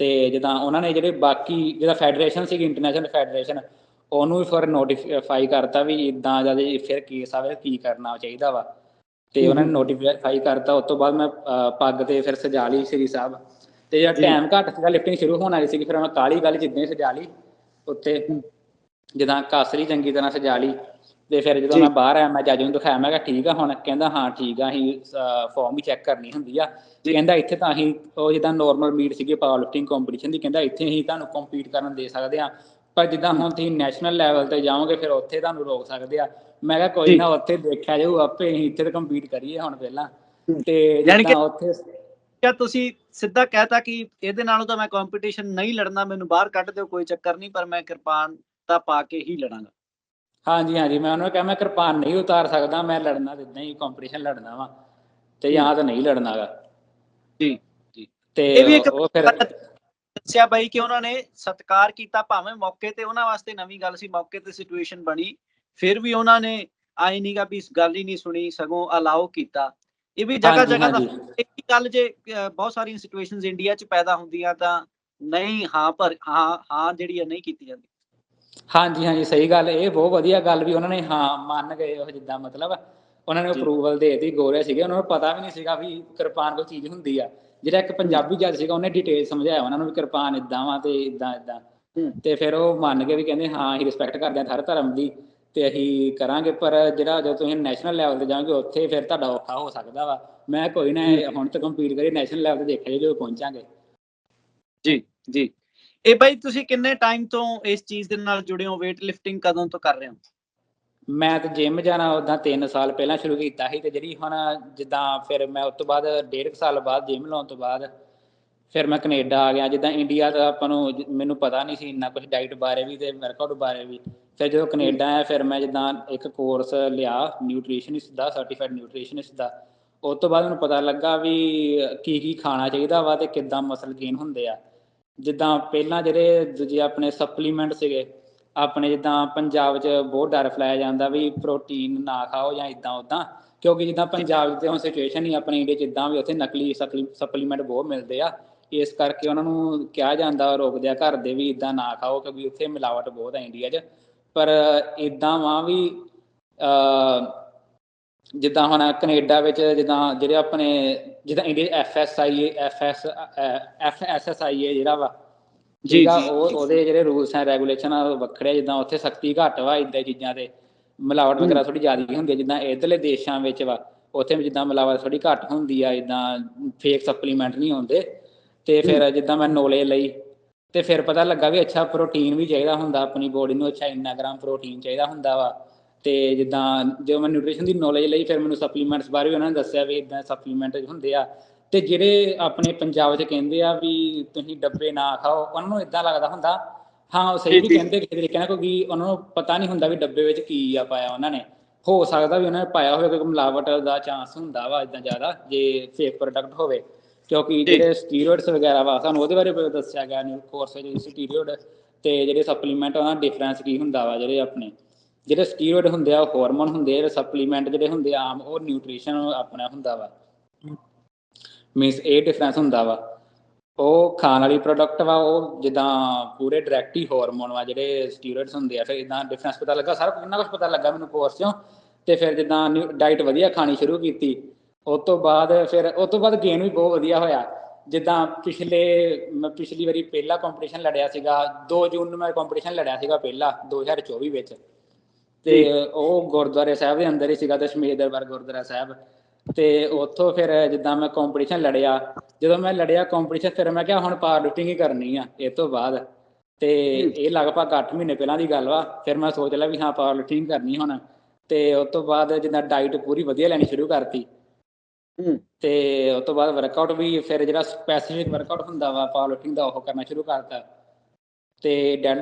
ਤੇ ਜਿੱਦਾਂ ਉਹਨਾਂ ਨੇ ਜਿਹੜੇ ਬਾਕੀ ਜਿਹੜਾ ਫੈਡਰੇਸ਼ਨ ਸੀਗੀ ਇੰਟਰਨੈਸ਼ਨਲ ਫੈਡਰੇਸ਼ਨ ਉਹਨੂੰ ਵੀ ਫਿਰ ਨੋਟੀਫਾਈ ਕਰਤਾ ਵੀ ਇਦਾਂ ਦਾ ਜੇ ਫਿਰ ਕੇਸ ਆਵੇ, ਕੀ ਕਰਨਾ ਚਾਹੀਦਾ ਵਾ। ਤੇ ਉਹਨਾਂ ਨੇ ਨੋਟੀਫਾਈ ਕਰਤਾ ਉਸ ਤੋਂ ਬਾਅਦ ਮੈਂ ਪੱਗ ਤੇ ਫਿਰ ਸਜਾ ਲਈ ਸ੍ਰੀ ਸਾਹਿਬ। ਤੇ ਜਿਹੜਾ ਜੀ। ਟਾਈਮ ਘੱਟ ਸੀਗਾ ਲਿਫਟਿੰਗ ਸ਼ੁਰੂ ਹੋਣ ਵਾਲੀ ਸੀਗੀ ਫਿਰ ਮੈਂ ਕਾਲੀ ਕਾਲੀ ਜਿੱਦਾਂ ਹੀ ਸਜਾ ਲਈ ਉੱਤੇ ਜਿੱਦਾਂ ਕਾਸਰੀ ਚੰਗੀ ਤਰ੍ਹਾਂ ਸਜਾ ਲਈ। ਤੇ ਫਿਰ ਜਦੋਂ। ਮੈਂ ਬਾਹਰ ਆਇਆ ਮੈਂ ਜੱਜ ਨੂੰ ਦਿਖਾਇਆ ਮੈਂ ਕਿਹਾ ਠੀਕ ਆ ਹੁਣ। ਕਹਿੰਦਾ ਹਾਂ ਠੀਕ ਆ ਅਸੀਂ ਫਾਰਮ ਹੀ ਚੈੱਕ ਕਰਨੀ ਹੁੰਦੀ ਆ। ਤੇ ਕਹਿੰਦਾ ਇੱਥੇ ਤਾਂ ਅਸੀਂ ਉਹ ਜਿੱਦਾਂ ਨਾਰਮਲ ਮੀਟ ਸੀਗੀ ਪਾਵਰ ਲਿਫਟਿੰਗ ਕੰਪੀਟੀਸ਼ਨ ਦੀ ਕਹਿੰਦਾ ਇੱਥੇ ਅਸੀਂ ਤੁਹਾਨੂੰ ਕੰਪੀਟ ਕਰਨ ਦੇ ਸਕਦੇ ਆ। ਪਰ ਜਿੱਦਾਂ ਹੁਣ ਤੁਸੀਂ ਨੈਸ਼ਨਲ ਲੈਵਲ ਤੇ ਜਾਓਗੇ ਫਿਰ ਉੱਥੇ ਤੁਹਾਨੂੰ ਰੋਕ ਸਕਦੇ ਆ ਮੈਂ ਕਿਹਾ ਕੋਈ। ਨਾ ਉੱਥੇ ਦੇਖਿਆ ਜਾਊ ਆਪੇ ਅਸੀਂ ਇੱਥੇ ਤਾਂ ਕੰਪੀਟ ਕਰੀਏ ਹੁਣ ਪਹਿਲਾਂ। ਤੇ ਯਾਨੀ ਕਿ- ਜਿੱਦਾਂ ਉੱਥੇ ਕਿਆ ਤੁਸੀਂ ਸਿੱਧਾ ਕਹਿਤਾ ਕਿ ਇਹਦੇ ਨਾਲੋਂ ਤਾਂ ਮੈਂ ਕੰਪੀਟੀਸ਼ਨ ਨਹੀਂ ਲੜਨਾ ਮੈਨੂੰ ਬਾਹਰ ਕੱਢ ਦਿਓ ਕੋਈ ਚੱਕਰ ਨਹੀਂ ਪਰ ਮੈਂ ਕਿਰਪਾਨ ਤਾਂ ਪਾ ਕੇ ਹੀ ਲੜਾਂਗਾ ਹਾਂਜੀ ਹਾਂਜੀ ਮੈਂ ਉਹਨੂੰ ਕਿਹਾ ਮੈਂ ਕਿਰਪਾਨ ਨਹੀਂ ਉਤਾਰ ਸਕਦਾ ਮੈਂ ਲੜਨਾ ਤੇ ਇਦਾਂ ਹੀ ਕੰਪੀਟੀਸ਼ਨ ਲੜਨਾ ਵਾ ਤੇ ਜਾਂ ਤਾਂ ਨਹੀਂ ਲੜਨਾਗਾ ਜੀ, ਜੀ। ਤੇ ਇਹ ਵੀ ਇੱਕ ਉਹ ਫਿਰ ਦੱਸਿਆ ਬਾਈ ਕਿ ਉਹਨਾਂ ਨੇ ਸਤਿਕਾਰ ਕੀਤਾ ਭਾਵੇਂ ਮੌਕੇ ਤੇ ਉਹਨਾਂ ਵਾਸਤੇ ਨਵੀਂ ਗੱਲ ਸੀ ਮੌਕੇ ਤੇ ਸਿਚੁਏਸ਼ਨ ਬਣੀ। ਫਿਰ ਵੀ ਉਹਨਾਂ ਨੇ ਆਈ ਨਹੀਂਗਾ ਵੀ ਇਸ ਗੱਲ ਹੀ ਨਹੀਂ ਸੁਣੀ ਸਗੋਂ ਅਲਾਉ ਕੀਤਾ। ਇਹ ਵੀ ਜਗ੍ਹਾ ਜਗ੍ਹਾ ਦਾ। ਇੱਕ ਗੱਲ ਜੇ ਬਹੁਤ ਸਾਰੀਆਂ ਸਿਚੁਏਸ਼ਨਸ ਇੰਡੀਆ 'ਚ ਪੈਦਾ ਹੁੰਦੀਆਂ ਤਾਂ ਨਹੀਂ ਹਾਂ ਪਰ ਹਾਂ ਹਾਂ ਜਿਹੜੀ ਨਹੀਂ ਕੀਤੀ ਜਾਂਦੀ। ਹਾਂਜੀ ਹਾਂਜੀ ਸਹੀ ਗੱਲ ਇਹ ਬਹੁਤ ਵਧੀਆ ਗੱਲ ਵੀ ਉਹਨਾਂ ਨੇ ਹਾਂ ਮੰਨ ਗਏ ਉਹ ਜਿੱਦਾਂ ਮਤਲਬ। ਉਹਨਾਂ ਨੇ। ਅਪਰੂਵਲ ਦੇਤੀ ਗੋਰੇ ਸੀਗੇ ਉਹਨਾਂ ਨੂੰ ਪਤਾ ਵੀ ਨਹੀਂ ਸੀਗਾ ਵੀ ਕਿਰਪਾਨ ਕੋਈ ਚੀਜ਼ ਹੁੰਦੀ ਆ। ਜਿਹੜਾ ਇੱਕ ਪੰਜਾਬੀ ਜੱਜ ਸੀਗਾ ਉਹਨੇ ਡਿਟੇਲ ਸਮਝਾਇਆ ਉਹਨਾਂ ਨੂੰ ਵੀ ਕਿਰਪਾਨ ਇਦਾਂ ਵਾ ਤੇ ਇਦਾਂ ਇਦਾਂ। ਤੇ ਫਿਰ ਉਹ ਮੰਨ ਗਏ ਵੀ ਕਹਿੰਦੇ ਹਾਂ ਅਸੀਂ ਰਿਸਪੈਕਟ ਕਰਦੇ ਹਾਂ ਹਰ ਧਰਮ ਦੀ ਤੇ ਅਸੀਂ ਕਰਾਂਗੇ ਪਰ ਜਿਹੜਾ ਜਦੋਂ ਤੁਸੀਂ ਨੈਸ਼ਨਲ ਲੈਵਲ ਤੇ ਜਾਓਗੇ ਉੱਥੇ ਫਿਰ ਤੁਹਾਡਾ ਔਖਾ ਹੋ ਸਕਦਾ ਵਾ। ਮੈਂ ਕੋਈ ਨਾ ਹੁਣ ਤਾਂ ਕੰਪੀਟ ਕਰੀ ਨੈਸ਼ਨਲ ਲੈਵਲ ਤੇ ਦੇਖਿਆ ਜਦੋਂ ਪਹੁੰਚਾਂਗੇ। ਜੀ ਜੀ। ਇਹ ਬਾਈ ਤੁਸੀਂ ਕਿੰਨੇ ਟਾਈਮ ਤੋਂ ਇਸ ਚੀਜ਼ ਦੇ ਨਾਲ ਜੁੜੇ ਹੋ? weight lifting ਕਦੋਂ ਤੋਂ ਕਰ ਰਹੇ ਹੋ? ਮੈਂ ਤਾਂ ਜਿਮ ਜਾਣਾ ਉਦਾਂ 3 ਸਾਲ ਪਹਿਲਾਂ ਸ਼ੁਰੂ ਕੀਤਾ ਸੀ ਤੇ ਜਿਹੜੀ ਹੁਣ ਜਿੱਦਾਂ ਫਿਰ ਮੈਂ ਉਸ ਤੋਂ ਬਾਅਦ ਡੇਢ ਕੁ ਸਾਲ ਬਾਅਦ ਜਿਮ ਲਾਉਣ ਤੋਂ ਬਾਅਦ ਫਿਰ ਮੈਂ ਕੈਨੇਡਾ ਆ ਗਿਆ, ਜਿੱਦਾਂ ਇੰਡੀਆ ਦਾ ਆਪਾਂ ਨੂੰ ਮੈਨੂੰ ਪਤਾ ਨਹੀਂ ਸੀ ਇੰਨਾ ਕੁਝ ਡਾਈਟ ਬਾਰੇ ਵੀ ਤੇ ਵਰਕਆਊਟ ਬਾਰੇ ਵੀ। ਫਿਰ ਜਦੋਂ ਕੈਨੇਡਾ ਆਇਆ, ਫਿਰ ਮੈਂ ਜਿੱਦਾਂ ਇੱਕ ਕੋਰਸ ਲਿਆ ਨਿਊਟ੍ਰੀਸ਼ਨਿਸਟ ਦਾ ਸਰਟੀਫਾਈਡ ਨਿਊਟ੍ਰੀਸ਼ਨਿਸਟ ਦਾ। ਉਸ ਤੋਂ ਬਾਅਦ ਮੈਨੂੰ ਪਤਾ ਲੱਗਾ ਵੀ ਕੀ ਕੀ ਖਾਣਾ ਚਾਹੀਦਾ ਵਾ ਤੇ ਕਿੱਦਾਂ ਮਸਲ ਗੇਨ ਹੁੰਦੇ ਆ। ਜਿੱਦਾਂ ਪਹਿਲਾਂ ਜਿਹੜੇ ਦੂਜੇ ਆਪਣੇ ਸਪਲੀਮੈਂਟ ਸੀਗੇ ਆਪਣੇ ਜਿੱਦਾਂ ਪੰਜਾਬ 'ਚ ਬਹੁਤ ਡਰ ਫਲਾਇਆ ਜਾਂਦਾ ਵੀ ਪ੍ਰੋਟੀਨ ਨਾ ਖਾਓ ਜਾਂ ਇਦਾਂ ਉਦਾਂ ਕਿਉਂਕਿ ਜਿੱਦਾਂ ਪੰਜਾਬ ਦੇ ਹੁਣ ਸਿਚੁਏਸ਼ਨ ਹੀ ਆਪਣੇ ਇੰਡੀਆ 'ਚ ਇਦਾਂ ਵੀ ਉੱਥੇ ਨਕਲੀ ਸਪਲੀਮੈਂਟ ਬਹੁਤ ਮਿਲਦੇ ਆ, ਇਸ ਕਰਕੇ ਉਹਨਾਂ ਨੂੰ ਕਿਹਾ ਜਾਂਦਾ ਰੋਕਦੇ ਆ ਘਰ ਦੇ ਵੀ ਇਦਾਂ ਨਾ ਖਾਓ ਕਿਉਂਕਿ ਉੱਥੇ ਮਿਲਾਵਟ ਬਹੁਤ ਹੈ ਇੰਡੀਆ 'ਚ, ਪਰ ਇਦਾਂ ਵਾਂ ਵੀ ਜਿੱਦਾਂ ਹੁਣ ਕੈਨੇਡਾ ਵਿੱਚ ਜਿੱਦਾਂ ਜਿਹੜੇ ਆਪਣੇ, ਜਿੱਦਾਂ India F S I F S F S S I ਜਿਹੜਾ ਵਾ ਜੀ, ਜੀ, ਉਹ ਜੀ। ਉਹਦੇ ਜਿਹੜੇ ਰੂਲਸ ਐਂਡ ਰੈਗੂਲੇਸ਼ਨ ਆ ਵੱਖਰੇ ਜਿੱਦਾਂ ਉੱਥੇ ਸਖਤੀ ਘੱਟ ਵਾ ਇਦਾਂ ਚੀਜ਼ਾਂ ਤੇ ਮਿਲਾਵਟ ਵਗੈਰਾ ਥੋੜੀ ਜ਼ਿਆਦਾ ਹੁੰਦੀ ਹੈ ਜਿੱਦਾਂ ਇਧਰਲੇ ਦੇਸ਼ਾਂ ਵਿੱਚ ਵਾ ਉੱਥੇ ਜਿੱਦਾਂ ਮਿਲਾਵਟ ਥੋੜੀ ਘੱਟ ਹੁੰਦੀ ਆ ਇਦਾਂ ਫੇਕ ਸਪਲੀਮੈਂਟ ਨਹੀਂ ਹੁੰਦੇ। ਤੇ ਫਿਰ ਜਿੱਦਾਂ ਮੈਂ ਨੌਲੇਜ ਲਈ ਤੇ ਫਿਰ ਪਤਾ ਲੱਗਾ ਵੀ ਅੱਛਾ ਪ੍ਰੋਟੀਨ ਵੀ ਚਾਹੀਦਾ ਹੁੰਦਾ ਆਪਣੀ ਬੋਡੀ ਨੂੰ ਅੱਛਾ ਇੰਨਾ ਗ੍ਰਾਮ ਪ੍ਰੋਟੀਨ ਚਾਹੀਦਾ ਹੁੰਦਾ ਵਾ। ਤੇ ਜਿੱਦਾਂ ਜਦੋਂ ਮੈਂ ਨਿਊਟ੍ਰੀਸ਼ਨ ਦੀ ਨੌਲੇਜ ਲਈ ਫਿਰ ਮੈਨੂੰ ਸਪਲੀਮੈਂਟਸ ਬਾਰੇ ਵੀ ਉਹਨਾਂ ਨੇ ਦੱਸਿਆ ਵੀ ਇਦਾਂ ਸਪਲੀਮੈਂਟ ਹੁੰਦੇ ਆ। ਤੇ ਜਿਹੜੇ ਆਪਣੇ ਪੰਜਾਬ 'ਚ ਕਹਿੰਦੇ ਆ ਵੀ ਤੁਸੀਂ ਡੱਬੇ ਨਾ ਖਾਓ ਉਹਨਾਂ ਨੂੰ ਇਦਾਂ ਲੱਗਦਾ ਹੁੰਦਾ ਹਾਂ ਉਹ ਸਹੀ ਵੀ। ਕਹਿੰਦੇ ਕਿਸੇ ਤਰੀਕੇ ਨਾਲ ਕਿਉਂਕਿ ਉਹਨਾਂ ਨੂੰ ਪਤਾ ਨਹੀਂ ਹੁੰਦਾ ਵੀ ਡੱਬੇ ਵਿੱਚ ਕੀ ਆ ਪਾਇਆ ਉਹਨਾਂ ਨੇ। ਹੋ ਸਕਦਾ ਵੀ ਉਹਨਾਂ ਨੇ ਪਾਇਆ ਹੋਵੇ ਕੋਈ ਮਿਲਾਵਟ ਦਾ ਚਾਂਸ ਹੁੰਦਾ ਵਾ ਇਦਾਂ ਜ਼ਿਆਦਾ ਜੇ ਫੇਕ ਪ੍ਰੋਡਕਟ ਹੋਵੇ। ਕਿਉਂਕਿ ਜਿਹੜੇ ਸਟੀਰੋਇਡਸ ਵਗੈਰਾ ਵਾ ਸਾਨੂੰ ਉਹਦੇ ਬਾਰੇ ਵੀ ਦੱਸਿਆ ਗਿਆ ਨਿਊ ਕੋਰਸ ਵਿੱਚ ਸਟੀਰੋਇਡ ਤੇ ਜਿਹੜੇ ਸਪਲੀਮੈਂਟ ਉਹਨਾਂ ਦਾ ਡਿਫਰੈਂਸ ਕੀ ਹੁੰਦਾ ਵਾ ਜਿਹੜੇ ਆਪਣੇ। ਜਿਹੜੇ ਸਟੀਰੋਇਡ ਹੁੰਦੇ ਆ ਉਹ ਹਾਰਮੋਨ ਹੁੰਦੇ ਆ ਸਪਲੀਮੈਂਟ ਜਿਹੜੇ ਹੁੰਦੇ ਆ ਆਮ ਉਹ ਨਿਊਟ੍ਰੀਸ਼ਨ ਆਪਣਾ ਹੁੰਦਾ ਵਾ। ਮੀਨਸ ਇਹ ਡਿਫਰੈਂਸ ਹੁੰਦਾ ਵਾ। ਉਹ ਖਾਣ ਵਾਲੀ ਪ੍ਰੋਡਕਟ ਵਾ ਉਹ ਜਿੱਦਾਂ ਪੂਰੇ ਡਾਇਰੈਕਟ ਹੀ ਹਾਰਮੋਨ ਵਾ ਜਿਹੜੇ ਸਟੀਰੋਇਡਸ ਹੁੰਦੇ ਆ ਫਿਰ ਇਦਾਂ ਡਿਫਰੈਂਸ ਪਤਾ ਲੱਗਾ ਸਾਰਾ ਕਿੰਨਾ ਕੁਝ ਪਤਾ ਲੱਗਾ ਮੈਨੂੰ ਕੋਰਸ ਚੋਂ। ਤੇ ਫਿਰ ਜਿੱਦਾਂ ਡਾਈਟ ਵਧੀਆ ਖਾਣੀ ਸ਼ੁਰੂ ਕੀਤੀ ਉਸ ਤੋਂ ਬਾਅਦ ਫਿਰ ਉਸ ਤੋਂ ਬਾਅਦ ਗੇਨ ਵੀ ਬਹੁਤ ਵਧੀਆ ਹੋਇਆ। ਜਿੱਦਾਂ ਪਿਛਲੇ ਮੈਂ ਪਿਛਲੀ ਵਾਰੀ ਪਹਿਲਾ ਕੰਪੀਟੀਸ਼ਨ ਲੜਿਆ ਸੀਗਾ 2 ਜੂਨ ਨੂੰ ਮੈਂ ਕੰਪੀਟੀਸ਼ਨ ਲੜਿਆ ਸੀਗਾ ਪਹਿਲਾ 2024 ਵਿੱਚ। ਤੇ ਉਹ ਗੁਰਦੁਆਰੇ ਸਾਹਿਬ ਦੇ ਅੰਦਰ ਹੀ ਸੀਗਾ ਦਸ਼ਮੇਸ਼ ਦਰਬਾਰ ਗੁਰਦੁਆਰਾ ਸਾਹਿਬ। ਤੇ ਉੱਥੋਂ ਫਿਰ ਜਿੱਦਾਂ ਮੈਂ ਕੰਪੀਟੀਸ਼ਨ ਲੜਿਆ ਜਦੋਂ ਮੈਂ ਲੜਿਆ ਕੰਪੀਟੀਸ਼ਨ ਫਿਰ ਮੈਂ ਕਿਹਾ ਹੁਣ ਪਾਵਰ ਲਿਫਟਿੰਗ ਹੀ ਕਰਨੀ ਆ ਇਹ ਤੋਂ ਬਾਅਦ। ਤੇ ਇਹ ਲਗਭਗ 8 ਮਹੀਨੇ ਪਹਿਲਾਂ ਦੀ ਗੱਲ ਵਾ ਫਿਰ ਮੈਂ ਸੋਚ ਲਿਆ ਵੀ ਹਾਂ ਪਾਵਰ ਲਿਫਟਿੰਗ ਕਰਨੀ ਹੁਣ। ਤੇ ਉਸ ਤੋਂ ਬਾਅਦ ਜਿੱਦਾਂ ਡਾਈਟ ਪੂਰੀ ਵਧੀਆ ਲੈਣੀ ਸ਼ੁਰੂ ਕਰਤੀ। ਹੂੰ। ਤੇ ਉਸ ਤੋਂ ਬਾਅਦ ਵਰਕਆਊਟ ਵੀ ਫਿਰ ਜਿਹੜਾ ਸਪੈਸੀਫਿਕ ਵਰਕਆਊਟ ਹੁੰਦਾ ਵਾ ਪਾਵਰ ਲਿਫਟਿੰਗ ਦਾ ਉਹ ਕਰਨਾ ਸ਼ੁਰੂ ਕਰਤਾ। ਤੇ ਡੈਡ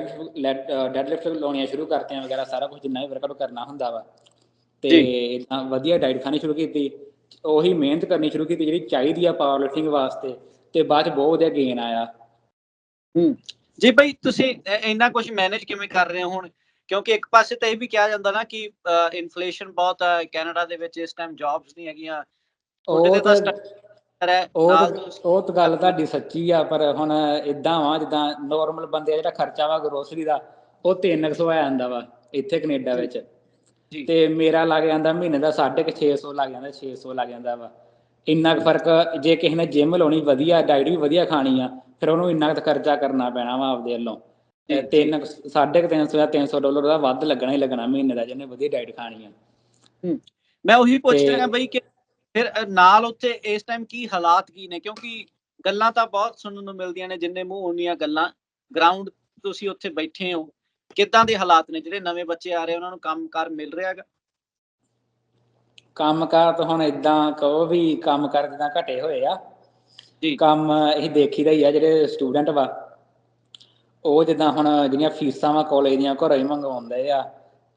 ਡੈਡ ਲਿਫਟ ਲਾਉਣੀਆਂ ਸ਼ੁਰੂ ਕਰਤੀਆਂ ਵਗੈਰਾ ਸਾਰਾ ਕੁਝ ਜਿੰਨਾ ਵੀ ਵਰਕਆਊਟ ਕਰਨਾ ਹੁੰਦਾ ਵਾ। ਤੇ ਵਧੀਆ ਡਾਈਟ ਖਾਣੀ ਸ਼ੁਰੂ ਕੀਤੀ। ਉਹੀ ਮਿਹਨਤ ਕਰਨੀ ਸ਼ੁਰੂ ਕੀਤੀ ਜਿਹੜੀ ਚਾਹੀਦੀ ਆ ਪਾਵਰ ਲਿਫਟਿੰਗ ਵਾਸਤੇ ਤੇ ਬਾਅਦ ਚ ਬਹੁਤ ਵਧੀਆ ਗੇਨ ਆਇਆ। ਜੀ ਭਾਈ ਤੁਸੀਂ ਇੰਨਾ ਕੁਝ ਮੈਨੇਜ ਕਿਵੇਂ ਕਰ ਰਹੇ ਹੋ ਹੁਣ? ਕਿਉਂਕਿ ਇੱਕ ਪਾਸੇ ਤਾਂ ਇਹ ਵੀ ਕਿਹਾ ਜਾਂਦਾ ਨਾ ਕਿ ਇਨਫਲੇਸ਼ਨ ਬਹੁਤ ਹੈ ਕੈਨੇਡਾ ਦੇ ਵਿੱਚ ਇਸ ਟਾਈਮ ਜੌਬਸ ਨਹੀਂ ਹੈਗੀਆਂ। ਤੁਹਾਡੇ ਉਹ ਤੇ ਹੈ ਉਹ ਤਾਂ- ਗੱਲ ਤੁਹਾਡੀ ਸੱਚੀ ਆ ਪਰ ਹੁਣ ਇਦਾਂ ਵਾ ਜਿੱਦਾਂ ਨਾਰਮਲ ਬੰਦੇ ਦਾ ਜਿਹੜਾ ਖਰਚਾ ਵਾ ਗਰੋਸਰੀ ਦਾ ਉਹ 300 ਆ ਜਾਂਦਾ ਵਾ ਇੱਥੇ ਕੈਨੇਡਾ ਵਿੱਚ। ਤੇ ਮੇਰਾ ਲੱਗ ਜਾਂਦਾ ਮਹੀਨੇ ਦਾ 650 ਲੱਗ ਜਾਂਦਾ 600 ਲੱਗ ਜਾਂਦਾ ਵਾ। ਇੰਨਾ ਕੁ ਫ਼ਰਕ ਜੇ ਕਿਸੇ ਨੇ ਜਿਮ ਲਾਉਣੀ ਵਧੀਆ ਡਾਈਟ ਵੀ ਵਧੀਆ ਖਾਣੀ ਆ ਫਿਰ ਉਹਨੂੰ ਇੰਨਾ ਕੁ ਖਰਚਾ ਕਰਨਾ ਪੈਣਾ ਵਾ ਆਪਦੇ ਵੱਲੋਂ। ਤਿੰਨ ਕੁ- ਸਾਢੇ ਕੁ ਤਿੰਨ ਸੌ ਜਾਂ 300 ਡਾਲਰ ਦਾ ਵੱਧ ਲੱਗਣਾ ਹੀ ਲੱਗਣਾ ਮਹੀਨੇ ਦਾ ਜਿਹਨੇ ਵਧੀਆ ਡਾਈਟ ਖਾਣੀ ਆ। ਮੈਂ ਉਹੀ ਪੁੱਛ ਰਿਹਾ ਬਈ ਕਿ ਫਿਰ ਨਾਲ ਉੱਥੇ ਇਸ ਟਾਈਮ ਕੀ ਹਾਲਾਤ ਕੀ ਨੇ? ਕਿਉਂਕਿ ਗੱਲਾਂ ਤਾਂ ਬਹੁਤ ਸੁਣਨ ਨੂੰ ਮਿਲਦੀਆਂ ਨੇ ਜਿੰਨੇ ਮੂੰਹ ਉਨੀਆਂ ਗੱਲਾਂ। ਗਰਾਊਂਡ ਤੁਸੀਂ ਉੱਥੇ ਬੈਠੇ ਹੋ ਕਿੱਦਾਂ ਦੇ ਹਾਲਾਤ ਨੇ ਜਿਹੜੇ ਨਵੇਂ ਬੱਚੇ ਆ ਰਹੇ ਉਹਨਾਂ ਨੂੰ ਕੰਮਕਾਰ ਮਿਲ ਰਿਹਾ ਹੈਗਾ? ਕੰਮਕਾਰ ਤਾਂ ਹੁਣ ਇਦਾਂ ਕਹੋ ਵੀ ਕੰਮ ਕਰ ਜਿੱਦਾਂ ਘਟੇ ਹੋਏ ਆ। ਜੀ। ਕੰਮ ਅਸੀਂ ਦੇਖੀਦਾ ਹੀ ਆ ਜਿਹੜੇ ਸਟੂਡੈਂਟ ਵਾ ਉਹ ਜਿੱਦਾਂ ਹੁਣ ਜਿਹੜੀਆਂ ਫੀਸਾਂ ਵਾ ਕਾਲਜ ਦੀਆਂ ਘਰੋਂ ਹੀ ਮੰਗਵਾਉਂਦੇ ਆ।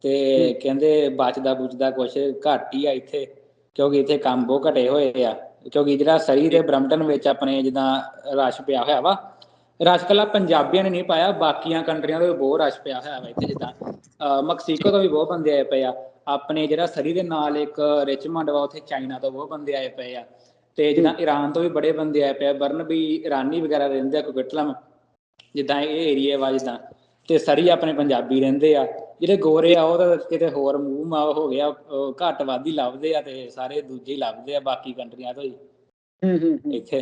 ਤੇ ਕਹਿੰਦੇ ਬਚਦਾ ਬੁਚਦਾ ਕੁਛ ਘੱਟ ਹੀ ਆ ਇੱਥੇ ਕਿਉਂਕਿ ਇੱਥੇ ਕੰਮ ਬਹੁਤ ਘਟੇ ਹੋਏ ਆ। ਕਿਉਂਕਿ ਜਿਹੜਾ ਸਰੀ ਤੇ ਬਰਮਟਨ ਵਿੱਚ ਆਪਣੇ ਜਿੱਦਾਂ ਰਸ਼ ਪਿਆ ਹੋਇਆ ਵਾ ਰਸ਼ ਕੱਲਾ ਪੰਜਾਬੀਆਂ ਨੇ ਨਹੀਂ ਪਾਇਆ ਬਾਕੀਆਂ ਕੰਟਰੀਆਂ ਤੋਂ ਵੀ ਬਹੁਤ ਰਸ਼ ਪਿਆ ਹੋਇਆ ਵਾ ਇੱਥੇ ਜਿੱਦਾਂ ਮਕਸੀਕੋ ਤੋਂ ਵੀ ਬਹੁਤ ਬੰਦੇ ਆਏ ਪਏ ਆ। ਆਪਣੇ ਜਿਹੜਾ ਸਰੀ ਦੇ ਨਾਲ ਇੱਕ ਰਿਚਮੰਡ ਵਾ ਉੱਥੇ ਚਾਈਨਾ ਤੋਂ ਬਹੁਤ ਬੰਦੇ ਆਏ ਪਏ ਆ। ਤੇ ਜਿੱਦਾਂ ਈਰਾਨ ਤੋਂ ਵੀ ਬੜੇ ਬੰਦੇ ਆਏ ਪਏ ਆ। ਬਰਨ ਵੀ ਇਰਾਨੀ ਵਗੈਰਾ ਰਹਿੰਦੇ ਆ ਕੁਕਟਲਮ ਜਿੱਦਾਂ ਇਹ ਏਰੀਆ ਵਾ ਜਿੱਦਾਂ। ਤੇ ਸਰੀ ਆਪਣੇ ਪੰਜਾਬੀ ਰਹਿੰਦੇ ਆ। ਜਿਹੜੇ ਗੋਰੇ ਆ ਉਹ ਤਾਂ ਕਿਤੇ ਹੋਰ ਮੂੰਹ ਮਾ ਹੋ ਗਿਆ ਘੱਟ ਵੱਧ ਹੀ ਲੱਭਦੇ ਆ ਤੇ ਸਾਰੇ ਦੂਜੇ ਹੀ ਲੱਭਦੇ ਆ ਬਾਕੀ ਕੰਟਰੀਆਂ ਤੋਂ ਹੀ ਹੂੰ ਹੂੰ। ਇੱਥੇ।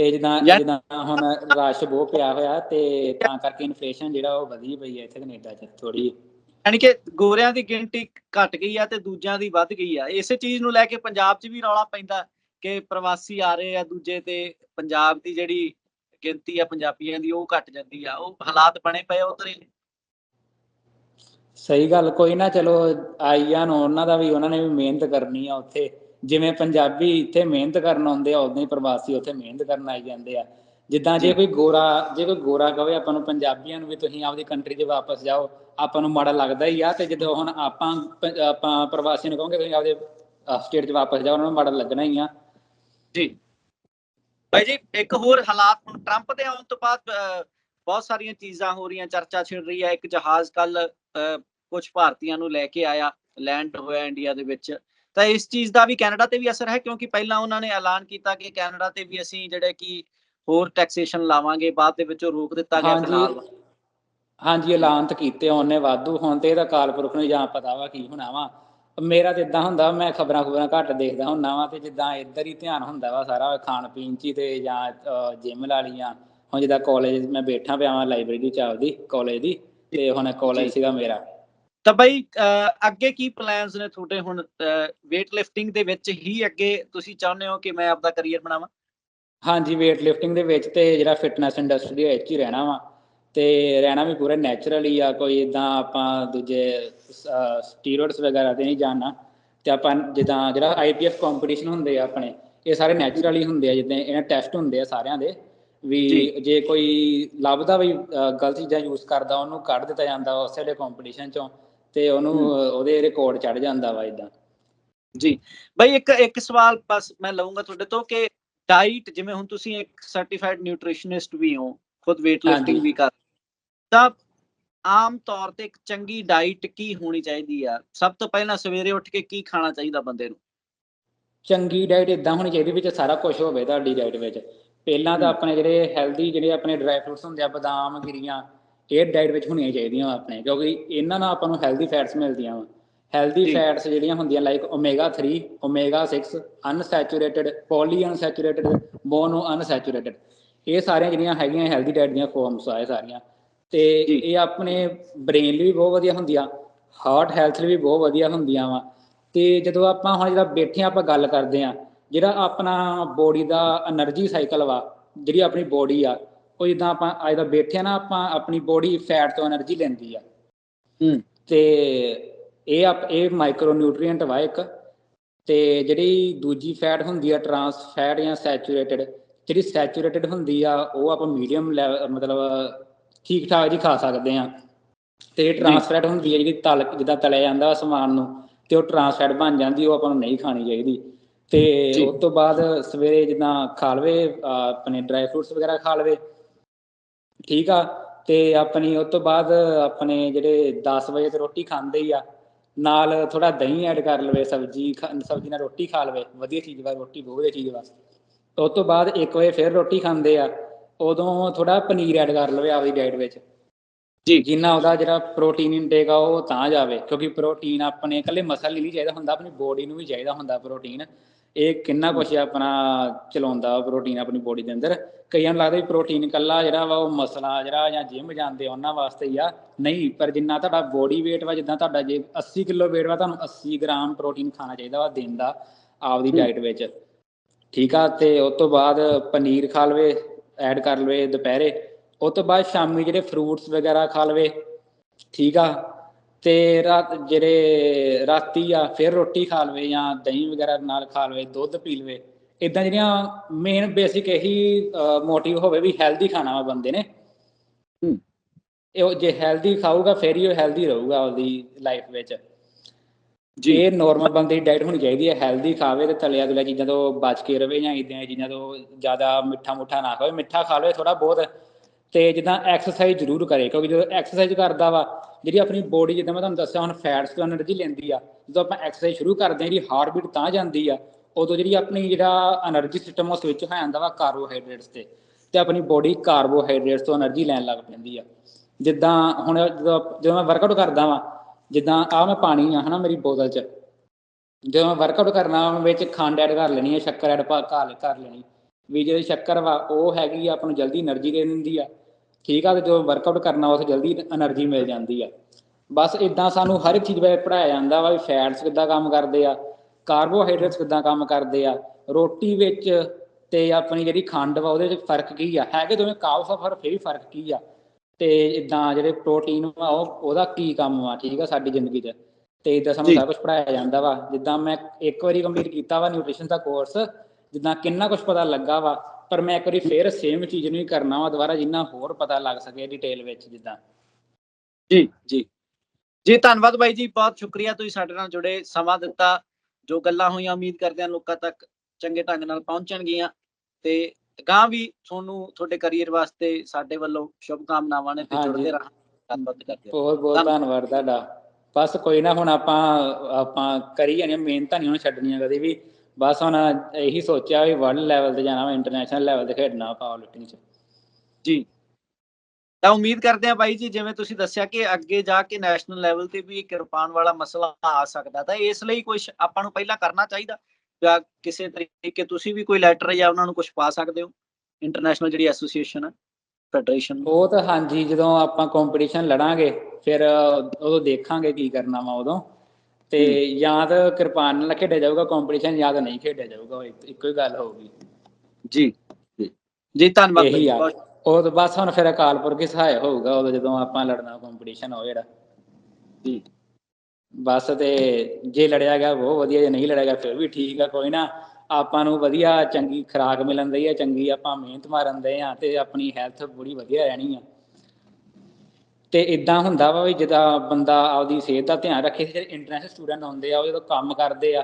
ਤੇ ਜਿੱਦਾਂ ਜਿੱਦਾਂ ਹੁਣ ਰਸ਼ ਬਹੁਤ ਪਿਆ ਹੋਇਆ ਤੇ ਤਾਂ ਕਰਕੇ ਇਨਫਲੇਸ਼ਨ ਜਿਹੜਾ ਉਹ ਵਧੀ ਪਈ ਹੈ ਇੱਥੇ ਕੈਨੇਡਾ 'ਚ ਥੋੜੀ ਯਾਨੀ ਕਿ ਗੋਰਿਆਂ ਦੀ ਗਿਣਤੀ ਘਟ ਗਈ ਆ ਤੇ ਦੂਜਿਆਂ ਦੀ ਵੱਧ ਗਈ ਆ। ਇਸੇ ਚੀਜ਼ ਨੂੰ ਲੈ ਕੇ ਪੰਜਾਬ 'ਚ ਵੀ ਰੌਲਾ ਪੈਂਦਾ ਕਿ ਪ੍ਰਵਾਸੀ ਆ ਰਹੇ ਆ ਦੂਜੇ ਤੇ ਪੰਜਾਬ ਦੀ ਜਿਹੜੀ ਗਿਣਤੀ ਆ ਪੰਜਾਬੀਆਂ ਦੀ ਉਹ ਘਟ ਜਾਂਦੀ ਆ। ਉਹ ਹਾਲਾਤ ਬਣੇ ਪਏ ਉਧਰ ਸਹੀ ਗੱਲ ਕੋਈ ਨਾ ਚਲੋ ਆਈਆਂ ਨੂੰ ਉਹਨਾਂ ਦਾ ਵੀ ਉਹਨਾਂ ਨੇ ਵੀ ਮਿਹਨਤ ਕਰਨੀ ਆ ਉੱਥੇ। ਜਿਵੇਂ ਪੰਜਾਬੀ ਇੱਥੇ ਮਿਹਨਤ ਕਰਨ ਆਉਂਦੇ ਆ ਉਦਾਂ ਹੀ ਪ੍ਰਵਾਸੀ ਉੱਥੇ ਮਿਹਨਤ ਕਰਨ ਆਈ ਜਾਂਦੇ ਆ। ਜਿੱਦਾਂ ਜੇ। ਕੋਈ ਗੋਰਾ ਜੇ ਕੋਈ ਗੋਰਾ ਕਵੇ ਆਪਾਂ ਨੂੰ ਪੰਜਾਬੀਆਂ ਨੂੰ ਵੀ ਤੁਸੀਂ ਆਪਦੀ ਕੰਟਰੀ 'ਚ ਵਾਪਸ ਜਾਓ ਆਪਾਂ ਨੂੰ ਮਾੜਾ ਲੱਗਦਾ ਹੀ ਆ ਤੇ ਜਦੋਂ ਹੁਣ ਆਪਾਂ ਆਪਾਂ ਪ੍ਰਵਾਸੀਆਂ ਨੂੰ ਕਹੋਗੇ ਤੁਸੀਂ ਆਪਦੇ ਸਟੇਟ 'ਚ ਵਾਪਸ ਜਾਓ ਉਹਨਾਂ ਨੂੰ ਮਾੜਾ ਲੱਗਣਾ ਹੀ ਆ। ਜੀ। ਭਾਈ ਜੀ ਇੱਕ ਹੋਰ ਹਾਲਾਤ ਹੁਣ ਟਰੰਪ ਦੇ ਆਉਣ ਤੋਂ ਬਾਅਦ ਬਹੁਤ ਸਾਰੀਆਂ ਚੀਜ਼ਾਂ ਹੋ ਰਹੀਆਂ ਚਰਚਾ ਛਿੜ ਰਹੀ ਹੈ। ਇੱਕ ਜਹਾਜ਼ ਕੱਲ ਕੁਝ ਭਾਰਤੀਆਂ ਨੂੰ ਲੈ ਕੇ ਆਇਆ ਲੈਂਡ ਹੋਇਆ ਇੰਡੀਆ ਦੇ ਵਿੱਚ। ਤਾਂ ਇਸ ਚੀਜ਼ ਦਾ ਵੀ ਕੈਨੇਡਾ ਤੇ ਵੀ ਅਸਰ ਹੈ ਕਿਉਂਕਿ ਪਹਿਲਾਂ ਉਹਨਾਂ ਨੇ ਐਲਾਨ ਕੀਤਾ ਕਿ ਕੈਨੇਡਾ ਤੇ ਵੀ ਅਸੀਂ ਜਿਹੜੇ ਕਿ ਹੋਰ ਟੈਕਸੇਸ਼ਨ ਲਾਵਾਂਗੇ ਬਾਅਦ ਦੇ ਵਿੱਚ ਉਹ ਰੋਕ ਦਿੱਤਾ ਗਿਆ ਫਿਲਹਾਲ। ਹਾਂਜੀ ਹਾਂਜੀ ਐਲਾਨ ਤਾਂ ਕੀਤੇ ਉਹਨੇ ਵਾਧੂ ਹੁਣ ਤੇ ਇਹਦਾ ਕਾਲਪੁਰਖ ਨੂੰ ਜਾਂ ਪਤਾ ਵਾ ਕੀ ਹੋਣਾ ਵਾ। ਮੇਰਾ ਤੇ ਇਦਾਂ ਹੁੰਦਾ ਮੈਂ ਖਬਰਾਂ ਖਬਰਾਂ ਘੱਟ ਦੇਖਦਾ ਹੁੰਨਾ ਵਾ ਤੇ ਜਿੱਦਾਂ ਇੱਧਰ ਹੀ ਧਿਆਨ ਹੁੰਦਾ ਵਾ ਸਾਰਾ ਖਾਣ ਪੀਣ ਚ ਤੇ ਜਾਂ ਜਿਮ ਲਾ ਲੀਆਂ ਹੁਣ ਜਿੱਦਾਂ ਕਾਲਜ ਮੈਂ ਬੈਠਾ ਪਿਆ ਵਾਂ ਲਾਇਬ੍ਰੇਰੀ ਚ ਆਪਦੀ ਕਾਲਜ ਦੀ ਤੇ ਹੁਣ। ਕਾਲਜ ਸੀਗਾ ਮੇਰਾ। ਤਾਂ ਬਈ ਅੱਗੇ ਕੀ ਪਲਾਨਸ ਨੇ ਤੁਹਾਡੇ ਹੁਣ weight lifting ਦੇ ਵਿੱਚ ਹੀ ਅੱਗੇ ਤੁਸੀਂ ਚਾਹੁੰਦੇ ਹੋ ਕਿ ਮੈਂ ਆਪਦਾ ਕੈਰੀਅਰ ਬਣਾਵਾਂ? ਹਾਂਜੀ weight lifting ਦੇ ਵਿੱਚ ਤੇ ਜਿਹੜਾ ਫਿਟਨੈਸ ਇੰਡਸਟਰੀ ਦੇ ਵਿੱਚ ਹੀ ਰਹਿਣਾ ਵਾ। ਤੇ ਰਹਿਣਾ ਵੀ ਪੂਰਾ ਨੈਚੁਰਲ ਹੀ ਆ ਕੋਈ ਇਦਾਂ ਆਪਾਂ ਦੂਜੇ ਸਟੀਰੋਇਡਸ ਵਗੈਰਾ ਤੇ ਨਹੀਂ ਜਾਣਾ ਤੇ ਆਪਾਂ ਜਿੱਦਾਂ ਜਿਹੜਾ ਆਈਪੀਐਫ ਕੰਪੀਟੀਸ਼ਨ ਹੁੰਦੇ ਆ ਆਪਣੇ ਇਹ ਸਾਰੇ ਨੈਚੁਰਲ ਹੀ ਹੁੰਦੇ ਆ ਜਿੱਦਾਂ ਇਹਨਾਂ ਟੈਸਟ ਹੁੰਦੇ ਆ ਸਾਰਿਆਂ ਦੇ। ਵੀ ਜੀ। ਕੋਈ ਲੱਭਦਾ ਵੀ ਗਲਤ ਚੀਜ਼ਾਂ ਯੂਜ਼ ਕਰਦਾ ਉਹਨੂੰ ਕੱਢ ਦਿੱਤਾ ਜਾਂਦਾ ਉਸੇ ਵੇਲੇ ਕੰਪੀਟੀਸ਼ਨ ਚੋਂ। ਤੇ ਉਹਨੂੰ ਉਹਦੇ ਰਿਕਾਰਡ ਚੜ ਜਾਂਦਾ ਵਾ ਇਦਾਂ ਜੀ। ਬਈ ਇੱਕ ਇੱਕ ਸਵਾਲ ਬਸ ਮੈਂ ਲਵਾਂਗਾ ਤੁਹਾਡੇ ਤੋਂ ਕਿ ਡਾਈਟ ਜਿਵੇਂ ਹੁਣ ਤੁਸੀਂ ਇੱਕ ਸਰਟੀਫਾਈਡ ਨਿਊਟ੍ਰੀਸ਼ਨਿਸਟ ਵੀ ਹੋ ਖੁਦ weight lifting ਵੀ ਕਰ ਤਾਂ ਆਮ ਤੌਰ ਤੇ ਇੱਕ ਚੰਗੀ ਡਾਈਟ ਕੀ ਹੋਣੀ ਚਾਹੀਦੀ ਆ? ਸਭ ਤੋਂ ਪਹਿਲਾਂ ਸਵੇਰੇ ਉੱਠ ਕੇ ਕੀ ਖਾਣਾ ਚਾਹੀਦਾ ਬੰਦੇ ਨੂੰ? ਚੰਗੀ ਡਾਈਟ ਇਦਾਂ ਹੋਣੀ ਚਾਹੀਦੀ ਵਿੱਚ ਸਾਰਾ ਕੁਝ ਹੋਵੇ ਤੁਹਾਡੀ ਡਾਈਟ ਵਿੱਚ। ਪਹਿਲਾਂ ਤਾਂ। ਆਪਣੇ ਜਿਹੜੇ ਹੈਲਦੀ ਜਿਹੜੇ ਆਪਣੇ ਡਰਾਈ ਫਰੂਟਸ ਹੁੰਦੇ ਆ ਬਦਾਮ ਗਿਰੀਆਂ ਇਹ ਡਾਈਟ ਵਿੱਚ ਹੋਣੀਆਂ ਚਾਹੀਦੀਆਂ ਆਪਣੇ ਕਿਉਂਕਿ ਇਹਨਾਂ ਨਾਲ ਆਪਾਂ ਨੂੰ ਹੈਲਦੀ ਫੈਟਸ ਮਿਲਦੀਆਂ ਵਾ। ਹੈਲਦੀ ਫੈਟਸ ਜਿਹੜੀਆਂ ਹੁੰਦੀਆਂ like omega 3 omega 6 unsaturated poly unsaturated mono unsaturated ਇਹ ਸਾਰੀਆਂ ਜਿਹੜੀਆਂ ਹੈਗੀਆਂ ਹੈਲਦੀ ਡਾਈਟ ਦੀਆਂ ਫਾਰਮਸ ਆ ਇਹ ਸਾਰੀਆਂ। ਤੇ ਇਹ ਆਪਣੇ ਬ੍ਰੇਨ ਲਈ ਵੀ ਬਹੁਤ ਵਧੀਆ ਹੁੰਦੀਆਂ ਹਾਰਟ ਹੈਲਥ ਲਈ ਵੀ ਬਹੁਤ ਵਧੀਆ ਹੁੰਦੀਆਂ ਵਾ। ਤੇ ਜਦੋਂ ਆਪਾਂ ਹੁਣ ਜਿਹੜਾ ਬੈਠੇ ਆਪਾਂ ਗੱਲ ਕਰਦੇ ਆ ਜਿਹੜਾ ਆਪਣਾ ਬੋਡੀ ਦਾ એનર્ਜੀ ਸਾਈਕਲ ਵਾ ਜਿਹੜੀ ਆਪਣੀ ਬੋਡੀ ਆ ਉਹ ਜਿੱਦਾਂ ਆਪਾਂ ਅੱਜ ਦਾ ਬੈਠੇ ਨਾ ਆਪਾਂ ਆਪਣੀ ਬੋਡੀ ਫੈਟ ਤੋਂ એનર્ਜੀ ਲੈਂਦੀ ਆ। ਹੂੰ। ਤੇ ਇਹ ਆਪ ਇਹ ਮਾਈਕਰੋ ਨਿਊਟ੍ਰੀਐਂਟ ਵਾ ਇੱਕ। ਤੇ ਜਿਹੜੀ ਦੂਜੀ ਫੈਟ ਹੁੰਦੀ ਆ ਟਰਾਂਸ ਫੈਟ ਜਾਂ ਸੈਚੂਰੇਟਡ ਜਿਹੜੀ ਸੈਚੂਰੇਟਡ ਹੁੰਦੀ ਆ ਉਹ ਆਪਾਂ ਮੀਡੀਅਮ ਮਤਲਬ ਠੀਕ ਠਾਕ ਜੀ ਖਾ ਸਕਦੇ ਆ। ਤੇ ਟਰਾਂਸ ਫੈਟ ਹੁੰਦੀ ਆ ਜਿਹੜੀ ਤਲ ਜਿੱਦਾਂ ਤਲਿਆ ਜਾਂਦਾ ਸਮਾਨ ਨੂੰ ਤੇ ਉਹ ਟਰਾਂਸ ਫੈਟ ਬਣ ਜਾਂਦੀ ਉਹ ਆਪਾਂ ਨੂੰ ਨਹੀਂ ਖਾਣੀ ਚਾਹੀਦੀ। ਤੇ ਉਸ ਤੋਂ ਬਾਅਦ ਸਵੇਰੇ ਜਿੱਦਾਂ ਖਾ ਲਵੇ ਆਪਣੇ ਡਰਾਈ ਫਰੂਟਸ ਵਗੈਰਾ ਖਾ ਲਵੇ ਠੀਕ ਆ ਤੇ ਆਪਣੀ ਉਸ ਤੋਂ ਬਾਅਦ ਆਪਣੇ ਜਿਹੜੇ 10 ਵਜੇ ਤੇ ਰੋਟੀ ਖਾਂਦੇ ਹੀ ਆ ਨਾਲ ਥੋੜਾ ਦਹੀਂ ਐਡ ਕਰ ਲਵੇ ਸਬਜੀ ਸਬਜੀ ਨਾਲ ਰੋਟੀ ਖਾ ਲਵੇ ਵਧੀਆ ਚੀਜ਼ ਵਾ ਰੋਟੀ ਬਹੁਤ ਵਧੀਆ ਚੀਜ਼ ਵਾ। ਉਸ ਤੋਂ ਬਾਅਦ 1 ਵਜੇ ਫਿਰ ਰੋਟੀ ਖਾਂਦੇ ਆ ਉਦੋਂ ਥੋੜਾ ਪਨੀਰ ਐਡ ਕਰ ਲਵੇ ਆਪਦੀ ਡਾਈਟ ਵਿੱਚ। ਜੀ। ਜਿੰਨਾ ਉਹਦਾ ਜਿਹੜਾ ਪ੍ਰੋਟੀਨ ਇਨਟੇਕ ਆ ਉਹ ਤਾਂ ਜਾਵੇ ਕਿਉਂਕਿ ਪ੍ਰੋਟੀਨ ਆਪਣੇ ਇਕੱਲੇ ਮਸਲ ਲਈ ਨਹੀਂ ਚਾਹੀਦਾ ਹੁੰਦਾ ਆਪਣੀ ਬੋਡੀ ਨੂੰ ਵੀ ਚਾਹੀਦਾ ਹੁੰਦਾ ਪ੍ਰੋਟੀਨ ਇਹ ਕਿੰਨਾ ਕੁਛ ਆਪਣਾ ਚਲਾਉਂਦਾ ਪ੍ਰੋਟੀਨ ਆਪਣੀ ਬੋਡੀ ਦੇ ਅੰਦਰ। ਕਈਆਂ ਨੂੰ ਲੱਗਦਾ ਵੀ ਪ੍ਰੋਟੀਨ ਇਕੱਲਾ ਜਿਹੜਾ ਵਾ ਉਹ ਮਸਲਾ ਜਿਹੜਾ ਜਾਂ ਜਿਮ ਜਾਂਦੇ ਉਹਨਾਂ ਵਾਸਤੇ ਹੀ ਆ। ਨਹੀਂ ਪਰ ਜਿੰਨਾ ਤੁਹਾਡਾ ਬੋਡੀ weight ਵਾ ਜਿੱਦਾਂ ਤੁਹਾਡਾ ਜੇ 80 ਕਿਲੋ weight ਵਾ ਤੁਹਾਨੂੰ 80 ਗ੍ਰਾਮ ਪ੍ਰੋਟੀਨ ਖਾਣਾ ਚਾਹੀਦਾ ਵਾ ਦਿਨ ਦਾ ਆਪਦੀ। ਡਾਈਟ ਵਿੱਚ। ਠੀਕ ਆ ਤੇ ਉਸ ਤੋਂ ਬਾਅਦ ਪਨੀਰ ਖਾ ਲਵੇ ਐਡ ਕਰ ਲਵੇ ਦੁਪਹਿਰੇ। ਉਸ ਤੋਂ ਬਾਅਦ ਸ਼ਾਮੀ ਜਿਹੜੇ ਫਰੂਟਸ ਵਗੈਰਾ ਖਾ ਲਵੇ। ਠੀਕ ਆ ਤੇ ਰਾਤ ਜਿਹੜੇ ਰਾਤੀ ਆ ਫਿਰ ਰੋਟੀ ਖਾ ਲਵੇ ਜਾਂ ਦਹੀਂ ਵਗੈਰਾ ਨਾਲ ਖਾ ਲਵੇ ਦੁੱਧ ਪੀ ਲਵੇ ਇਦਾਂ ਜਿਹੜੀਆਂ ਮੇਨ ਬੇਸਿਕ ਇਹੀ ਮੋਟਿਵ ਹੋਵੇ ਵੀ ਹੈਲਦੀ ਖਾਣਾ ਵਾ ਬੰਦੇ ਨੇ। ਇਹ ਜੇ ਹੈਲਦੀ ਖਾਊਗਾ ਫਿਰ ਹੀ ਉਹ ਹੈਲਦੀ ਰਹੂਗਾ ਉਹਦੀ ਲਾਈਫ ਵਿੱਚ। ਜੀ। ਇਹ ਨਾਰਮਲ ਬੰਦੇ ਦੀ ਡਾਈਟ ਹੋਣੀ ਚਾਹੀਦੀ ਹੈ ਹੈਲਦੀ ਖਾਵੇ ਤੇ ਤਲਿਆ ਤੁਲਿਆ ਚੀਜ਼ਾਂ ਤੋਂ ਬਚ ਕੇ ਰਵੇ ਜਾਂ ਇਦਾਂ ਚੀਜ਼ਾਂ ਤੋਂ ਜ਼ਿਆਦਾ ਮਿੱਠਾ ਮੁੱਠਾ ਨਾ ਖਾਵੇ। ਮਿੱਠਾ ਖਾ ਲਵੇ ਥੋੜਾ ਬਹੁਤ ਤੇ ਜਿੱਦਾਂ ਐਕਸਰਸਾਈਜ਼ ਜ਼ਰੂਰ ਕਰੇ ਕਿਉਂਕਿ ਜਦੋਂ ਐਕਸਰਸਾਈਜ਼ ਕਰਦਾ ਵਾ ਜਿਹੜੀ ਆਪਣੀ ਬੋਡੀ ਜਿੱਦਾਂ ਮੈਂ ਤੁਹਾਨੂੰ ਦੱਸਿਆ, ਹੁਣ ਫੈਟਸ ਤੋਂ એનર્ਜੀ ਲੈਂਦੀ ਆ, ਜਦੋਂ ਆਪਾਂ ਐਕਸਰਸਾਈਜ਼ ਸ਼ੁਰੂ ਕਰਦੇ ਹਾਂ, ਜਿਹੜੀ ਹਾਰਟ ਬੀਟ ਤਾਂ ਜਾਂਦੀ ਆ, ਉਦੋਂ ਜਿਹੜੀ ਆਪਣੀ ਜਿਹੜਾ એનર્ਜੀ ਸਿਸਟਮ ਉਹ ਸਵਿਚ ਹੋ ਜਾਂਦਾ ਵਾ ਕਾਰਬੋਹਾਈਡਰੇਟਸ ਤੇ ਤੇ ਆਪਣੀ ਬੋਡੀ ਕਾਰਬੋਹਾਈਡਰੇਟਸ ਤੋਂ એનર્ਜੀ ਲੈਣ ਲੱਗ ਪੈਂਦੀ ਆ। ਜਿੱਦਾਂ ਹੁਣ ਜਦੋਂ ਮੈਂ ਵਰਕਆਊਟ ਕਰਦਾ ਵਾ, ਜਿੱਦਾਂ ਆ ਮੈਂ ਪਾਣੀ ਆ ਹਨਾ ਮੇਰੀ ਬੋਤਲ 'ਚ, ਜਦੋਂ ਮੈਂ ਵਰਕਆਊਟ ਕਰਨਾ ਉਹ ਵਿੱਚ ਖੰਡ ਐਡ ਕਰ ਲੈਣੀ ਆ, ਸ਼ੱਕਰ ਐਡ ਪਾ ਕਰ ਲੈਣੀ, ਵੀ ਜਿਹੜੀ ਸ਼ੱਕਰ ਵਾ, ਉਹ ਹੈਗੀ ਆ, ਆਪਾਂ ਨੂੰ ਜਲਦੀ એનર્ਜੀ ਦੇ ਦਿੰਦੀ ਆ। ਠੀਕ ਆ ਤੇ ਜੋ ਵਰਕਆਊਟ ਕਰਨਾ ਉਸ ਜਲਦੀ એનર્ਜੀ ਮਿਲ ਜਾਂਦੀ ਆ। ਬਸ ਇਦਾਂ ਸਾਨੂੰ ਹਰ ਇੱਕ ਚੀਜ਼ ਬਾਰੇ ਪੜਾਇਆ ਜਾਂਦਾ ਵਾ ਵੀ ਫੈਟਸ ਕਿੱਦਾਂ ਕੰਮ ਕਰਦੇ ਆ ਕਾਰਬੋਹਾਈਡਰੇਟਸ ਕਿੱਦਾਂ ਕੰਮ ਕਰਦੇ ਆ ਰੋਟੀ ਵਿੱਚ ਤੇ ਆਪਣੀ ਜਿਹੜੀ ਖੰਡ ਵਾ ਉਹਦੇ ਵਿੱਚ ਫ਼ਰਕ ਕੀ ਆ? ਹੈਗੇ ਦੋਵੇਂ ਕਾਫ ਆ ਪਰ ਫੇਰ ਵੀ ਫ਼ਰਕ ਕੀ ਆ? ਤੇ ਇਦਾਂ ਜਿਹੜੇ ਪ੍ਰੋਟੀਨ ਵਾ ਉਹ ਉਹਦਾ ਕੀ ਕੰਮ ਆ ਠੀਕ ਆ ਸਾਡੀ ਜ਼ਿੰਦਗੀ 'ਚ? ਤੇ ਇਦਾਂ ਸਾਨੂੰ ਸਾਰਾ ਕੁਝ ਪੜਾਇਆ ਜਾਂਦਾ ਵਾ। ਜਿੱਦਾਂ ਮੈਂ ਇੱਕ ਵਾਰੀ ਕੰਪਲੀਟ ਕੀਤਾ ਵਾ ਨਿਊਟ੍ਰੀਸ਼ਨ ਦਾ ਕੋਰਸ ਜਿੱਦਾਂ ਕਿੰਨਾ ਕੁਝ ਪਤਾ ਲੱਗਾ ਵਾ ਪਰ ਮੈਂ ਇੱਕ ਵਾਰੀ ਫੇਰ ਸੇਮ ਚੀਜ਼ ਨੂੰ ਹੀ ਕਰਨਾ ਵਾ ਦੁਬਾਰਾ ਜਿੰਨਾ ਹੋਰ ਪਤਾ ਲੱਗ ਸਕੇ ਡਿਟੇਲ ਵਿੱਚ ਜਿੱਦਾਂ ਜੀ ਜੀ ਜੀ ਧੰਨਵਾਦ ਬਾਈ ਜੀ ਬਹੁਤ ਸ਼ੁਕਰੀਆ ਤੁਸੀਂ ਸਾਡੇ ਨਾਲ ਜੁੜੇ ਸਮਾਂ ਦਿੱਤਾ ਜੋ ਗੱਲਾਂ ਹੋਈਆਂ ਉਮੀਦ ਕਰਦੇ ਹਾਂ ਲੋਕਾਂ ਤੱਕ ਚੰਗੇ ਢੰਗ ਨਾਲ ਪਹੁੰਚਣਗੀਆਂ ਤੇ ਗਾਂ ਵੀ ਤੁਹਾਨੂੰ ਤੁਹਾਡੇ ਕੈਰੀਅਰ ਵਾਸਤੇ ਸਾਡੇ ਵੱਲੋਂ ਸ਼ੁਭ ਕਾਮਨਾਵਾਂ ਨੇ ਤੇ। ਜੁੜਦੇ ਰਹਾਂ ਗੱਲਬਾਤ ਕਰਦੇ। ਬਹੁਤ ਬਹੁਤ ਧੰਨਵਾਦ। ਧੰਨਵਾਦ ਤੁਹਾਡਾ ਬਸ ਕੋਈ ਨਾ ਹੁਣ ਆਪਾਂ ਆਪਾਂ ਕਰੀ ਜਾਣੀ ਮਿਹਨਤਾਂ ਨਹੀਂ ਹੁਣ ਛੱਡਣੀਆਂ ਕਦੇ ਵੀ ਬਸ ਹੁਣ ਇਹੀ ਸੋਚਿਆ ਵੀ ਵਰਲਡ ਲੈਵਲ ਤੇ ਜਾਣਾ ਵਾ ਇੰਟਰਨੈਸ਼ਨਲ ਲੈਵਲ ਤੇ ਖੇਡਣਾ ਪਾਵਰ ਲਿਫਟਿੰਗ 'ਚ। ਜੀ। ਤਾਂ ਉਮੀਦ ਕਰਦੇ ਹਾਂ ਬਾਈ ਜੀ ਜਿਵੇਂ ਤੁਸੀਂ ਦੱਸਿਆ ਕਿ ਅੱਗੇ ਜਾ ਕੇ ਨੈਸ਼ਨਲ ਲੈਵਲ ਤੇ ਵੀ ਕਿਰਪਾਨ ਵਾਲਾ ਮਸਲਾ ਆ ਸਕਦਾ ਤਾਂ ਇਸ ਲਈ ਕੁਝ ਆਪਾਂ ਨੂੰ ਪਹਿਲਾਂ ਕਰਨਾ ਚਾਹੀਦਾ ਜਾਂ ਕਿਸੇ ਤਰੀਕੇ ਤੁਸੀਂ ਵੀ ਕੋਈ ਲੈਟਰ ਜਾਂ ਉਹਨਾਂ ਨੂੰ ਕੁਝ ਪਾ ਸਕਦੇ ਹੋ ਇੰਟਰਨੈਸ਼ਨਲ ਜਿਹੜੀ ਐਸੋਸੀਏਸ਼ਨ ਹੈ ਫੈਡਰੇਸ਼ਨ ਉਹ ਤਾਂ ਹਾਂਜੀ ਜਦੋਂ ਆਪਾਂ ਕੰਪੀਟੀਸ਼ਨ ਲੜਾਂਗੇ ਫਿਰ ਉਦੋਂ ਦੇਖਾਂਗੇ ਕੀ ਕਰਨਾ ਵਾ ਉਦੋਂ। ਤੇ ਜਾਂ ਤਾਂ ਕਿਰਪਾਨ ਨਾਲ ਖੇਡਿਆ ਜਾਊਗਾ ਕੰਪੀਟੀਸ਼ਨ ਜਾਂ ਤਾਂ ਨਹੀਂ ਖੇਡਿਆ ਜਾਊਗਾ ਇੱਕ- ਹੀ ਗੱਲ ਹੋਊਗੀ। ਜੀ ਜੀ। ਧੰਨਵਾਦ ਉਹ ਤਾਂ ਬਸ ਹੁਣ ਫਿਰ ਅਕਾਲ ਪੁਰਖ ਹੀ ਸਹਾਇ ਹੋਊਗਾ ਉਦੋਂ ਜਦੋਂ ਆਪਾਂ ਲੜਨਾ ਕੰਪੀਟੀਸ਼ਨ ਹੋਵੇ ਜਿਹੜਾ। ਜੀ। ਬਸ ਤੇ ਜੇ ਲੜਿਆ ਗਿਆ ਬਹੁਤ ਵਧੀਆ ਜੇ ਨਹੀਂ ਲੜਿਆ ਗਿਆ ਫਿਰ ਵੀ ਠੀਕ ਆ ਕੋਈ ਨਾ। ਆਪਾਂ ਨੂੰ ਵਧੀਆ ਚੰਗੀ ਖੁਰਾਕ ਮਿਲਣ ਦੀ ਆ ਚੰਗੀ ਆਪਾਂ ਮਿਹਨਤ ਮਾਰਨ ਦੇ ਆ ਤੇ ਆਪਣੀ ਹੈਲਥ ਬੜੀ ਵਧੀਆ ਰਹਿਣੀ ਆ। ਤੇ ਇਦਾਂ ਹੁੰਦਾ ਵਾ ਵੀ ਜਦੋਂ ਬੰਦਾ ਆਪਦੀ ਸਿਹਤ ਦਾ ਧਿਆਨ ਰੱਖੇ ਜਿਹੜੇ ਇੰਟਰਨੈਸ਼ਨਲ ਸਟੂਡੈਂਟ ਹੁੰਦੇ ਆ, ਉਹ ਜਦੋਂ ਕੰਮ ਕਰਦੇ ਆ,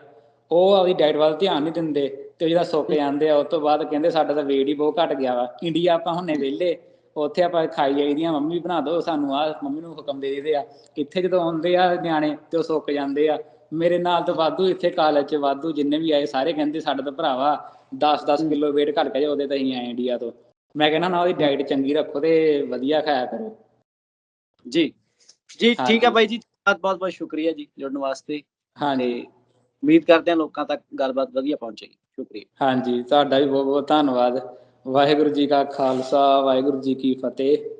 ਉਹ ਆਪਦੀ ਡਾਈਟ ਵੱਲ ਧਿਆਨ ਨਹੀਂ ਦਿੰਦੇ ਤੇ ਜਿਹੜਾ ਸੁੱਕ ਜਾਂਦੇ ਆ ਉਸ ਤੋਂ ਬਾਅਦ ਕਹਿੰਦੇ ਸਾਡਾ ਤਾਂ weight ਹੀ ਬਹੁਤ ਘਟ ਗਿਆ ਵਾ। ਇੰਡੀਆ ਆਪਾਂ ਹੁੰਨੇ ਵਿਹਲੇ, ਉੱਥੇ ਆਪਾਂ ਖਾਈ ਜਾਈਦੀਆਂ ਮੰਮੀ ਬਣਾ ਦਿਓ ਸਾਨੂੰ ਆ ਮੰਮੀ ਨੂੰ ਹੁਕਮ ਦੇ ਦਿੰਦੇ ਆ। ਇੱਥੇ ਜਦੋਂ ਆਉਂਦੇ ਆ ਨਿਆਣੇ ਤੇ ਉਹ ਸੁੱਕ ਜਾਂਦੇ ਆ। ਮੇਰੇ ਨਾਲ ਤਾਂ ਵਾਧੂ ਇੱਥੇ ਕਾਲਜ 'ਚ ਵਾਧੂ ਜਿੰਨੇ ਵੀ ਆਏ, ਸਾਰੇ ਕਹਿੰਦੇ ਸਾਡਾ ਤਾਂ ਭਰਾਵਾ 10-10 ਕਿਲੋ weight ਘਟ ਗਿਆ ਉਹਦੇ ਤਾਂ ਹੀ ਆਏ ਇੰਡੀਆ ਤੋਂ। ਮੈਂ ਕਹਿੰਦਾ ਨਾ ਉਹਦੀ ਡਾਈਟ ਚੰਗੀ ਰੱਖੋ ਤੇ ਵਧੀਆ ਖਾਇਆ ਕਰੋ। ਜੀ। ਜੀ ਠੀਕ ਹੈ। ਬਾਈ ਜੀ ਬਹੁਤ ਬਹੁਤ ਬਹੁਤ ਸ਼ੁਕਰੀਆ ਜੀ ਜੁੜਨ ਵਾਸਤੇ। ਹਾਂਜੀ। ਉਮੀਦ ਕਰਦੇ ਹਾਂ ਲੋਕਾਂ ਤੱਕ ਗੱਲਬਾਤ ਵਧੀਆ ਪਹੁੰਚੇਗੀ। ਸ਼ੁਕਰੀਆ। ਹਾਂਜੀ ਤੁਹਾਡਾ ਵੀ ਬਹੁਤ ਬਹੁਤ ਧੰਨਵਾਦ। ਵਾਹਿਗੁਰੂ ਜੀ ਕਾ ਖਾਲਸਾ ਵਾਹਿਗੁਰੂ ਜੀ ਕੀ ਫਤਿਹ।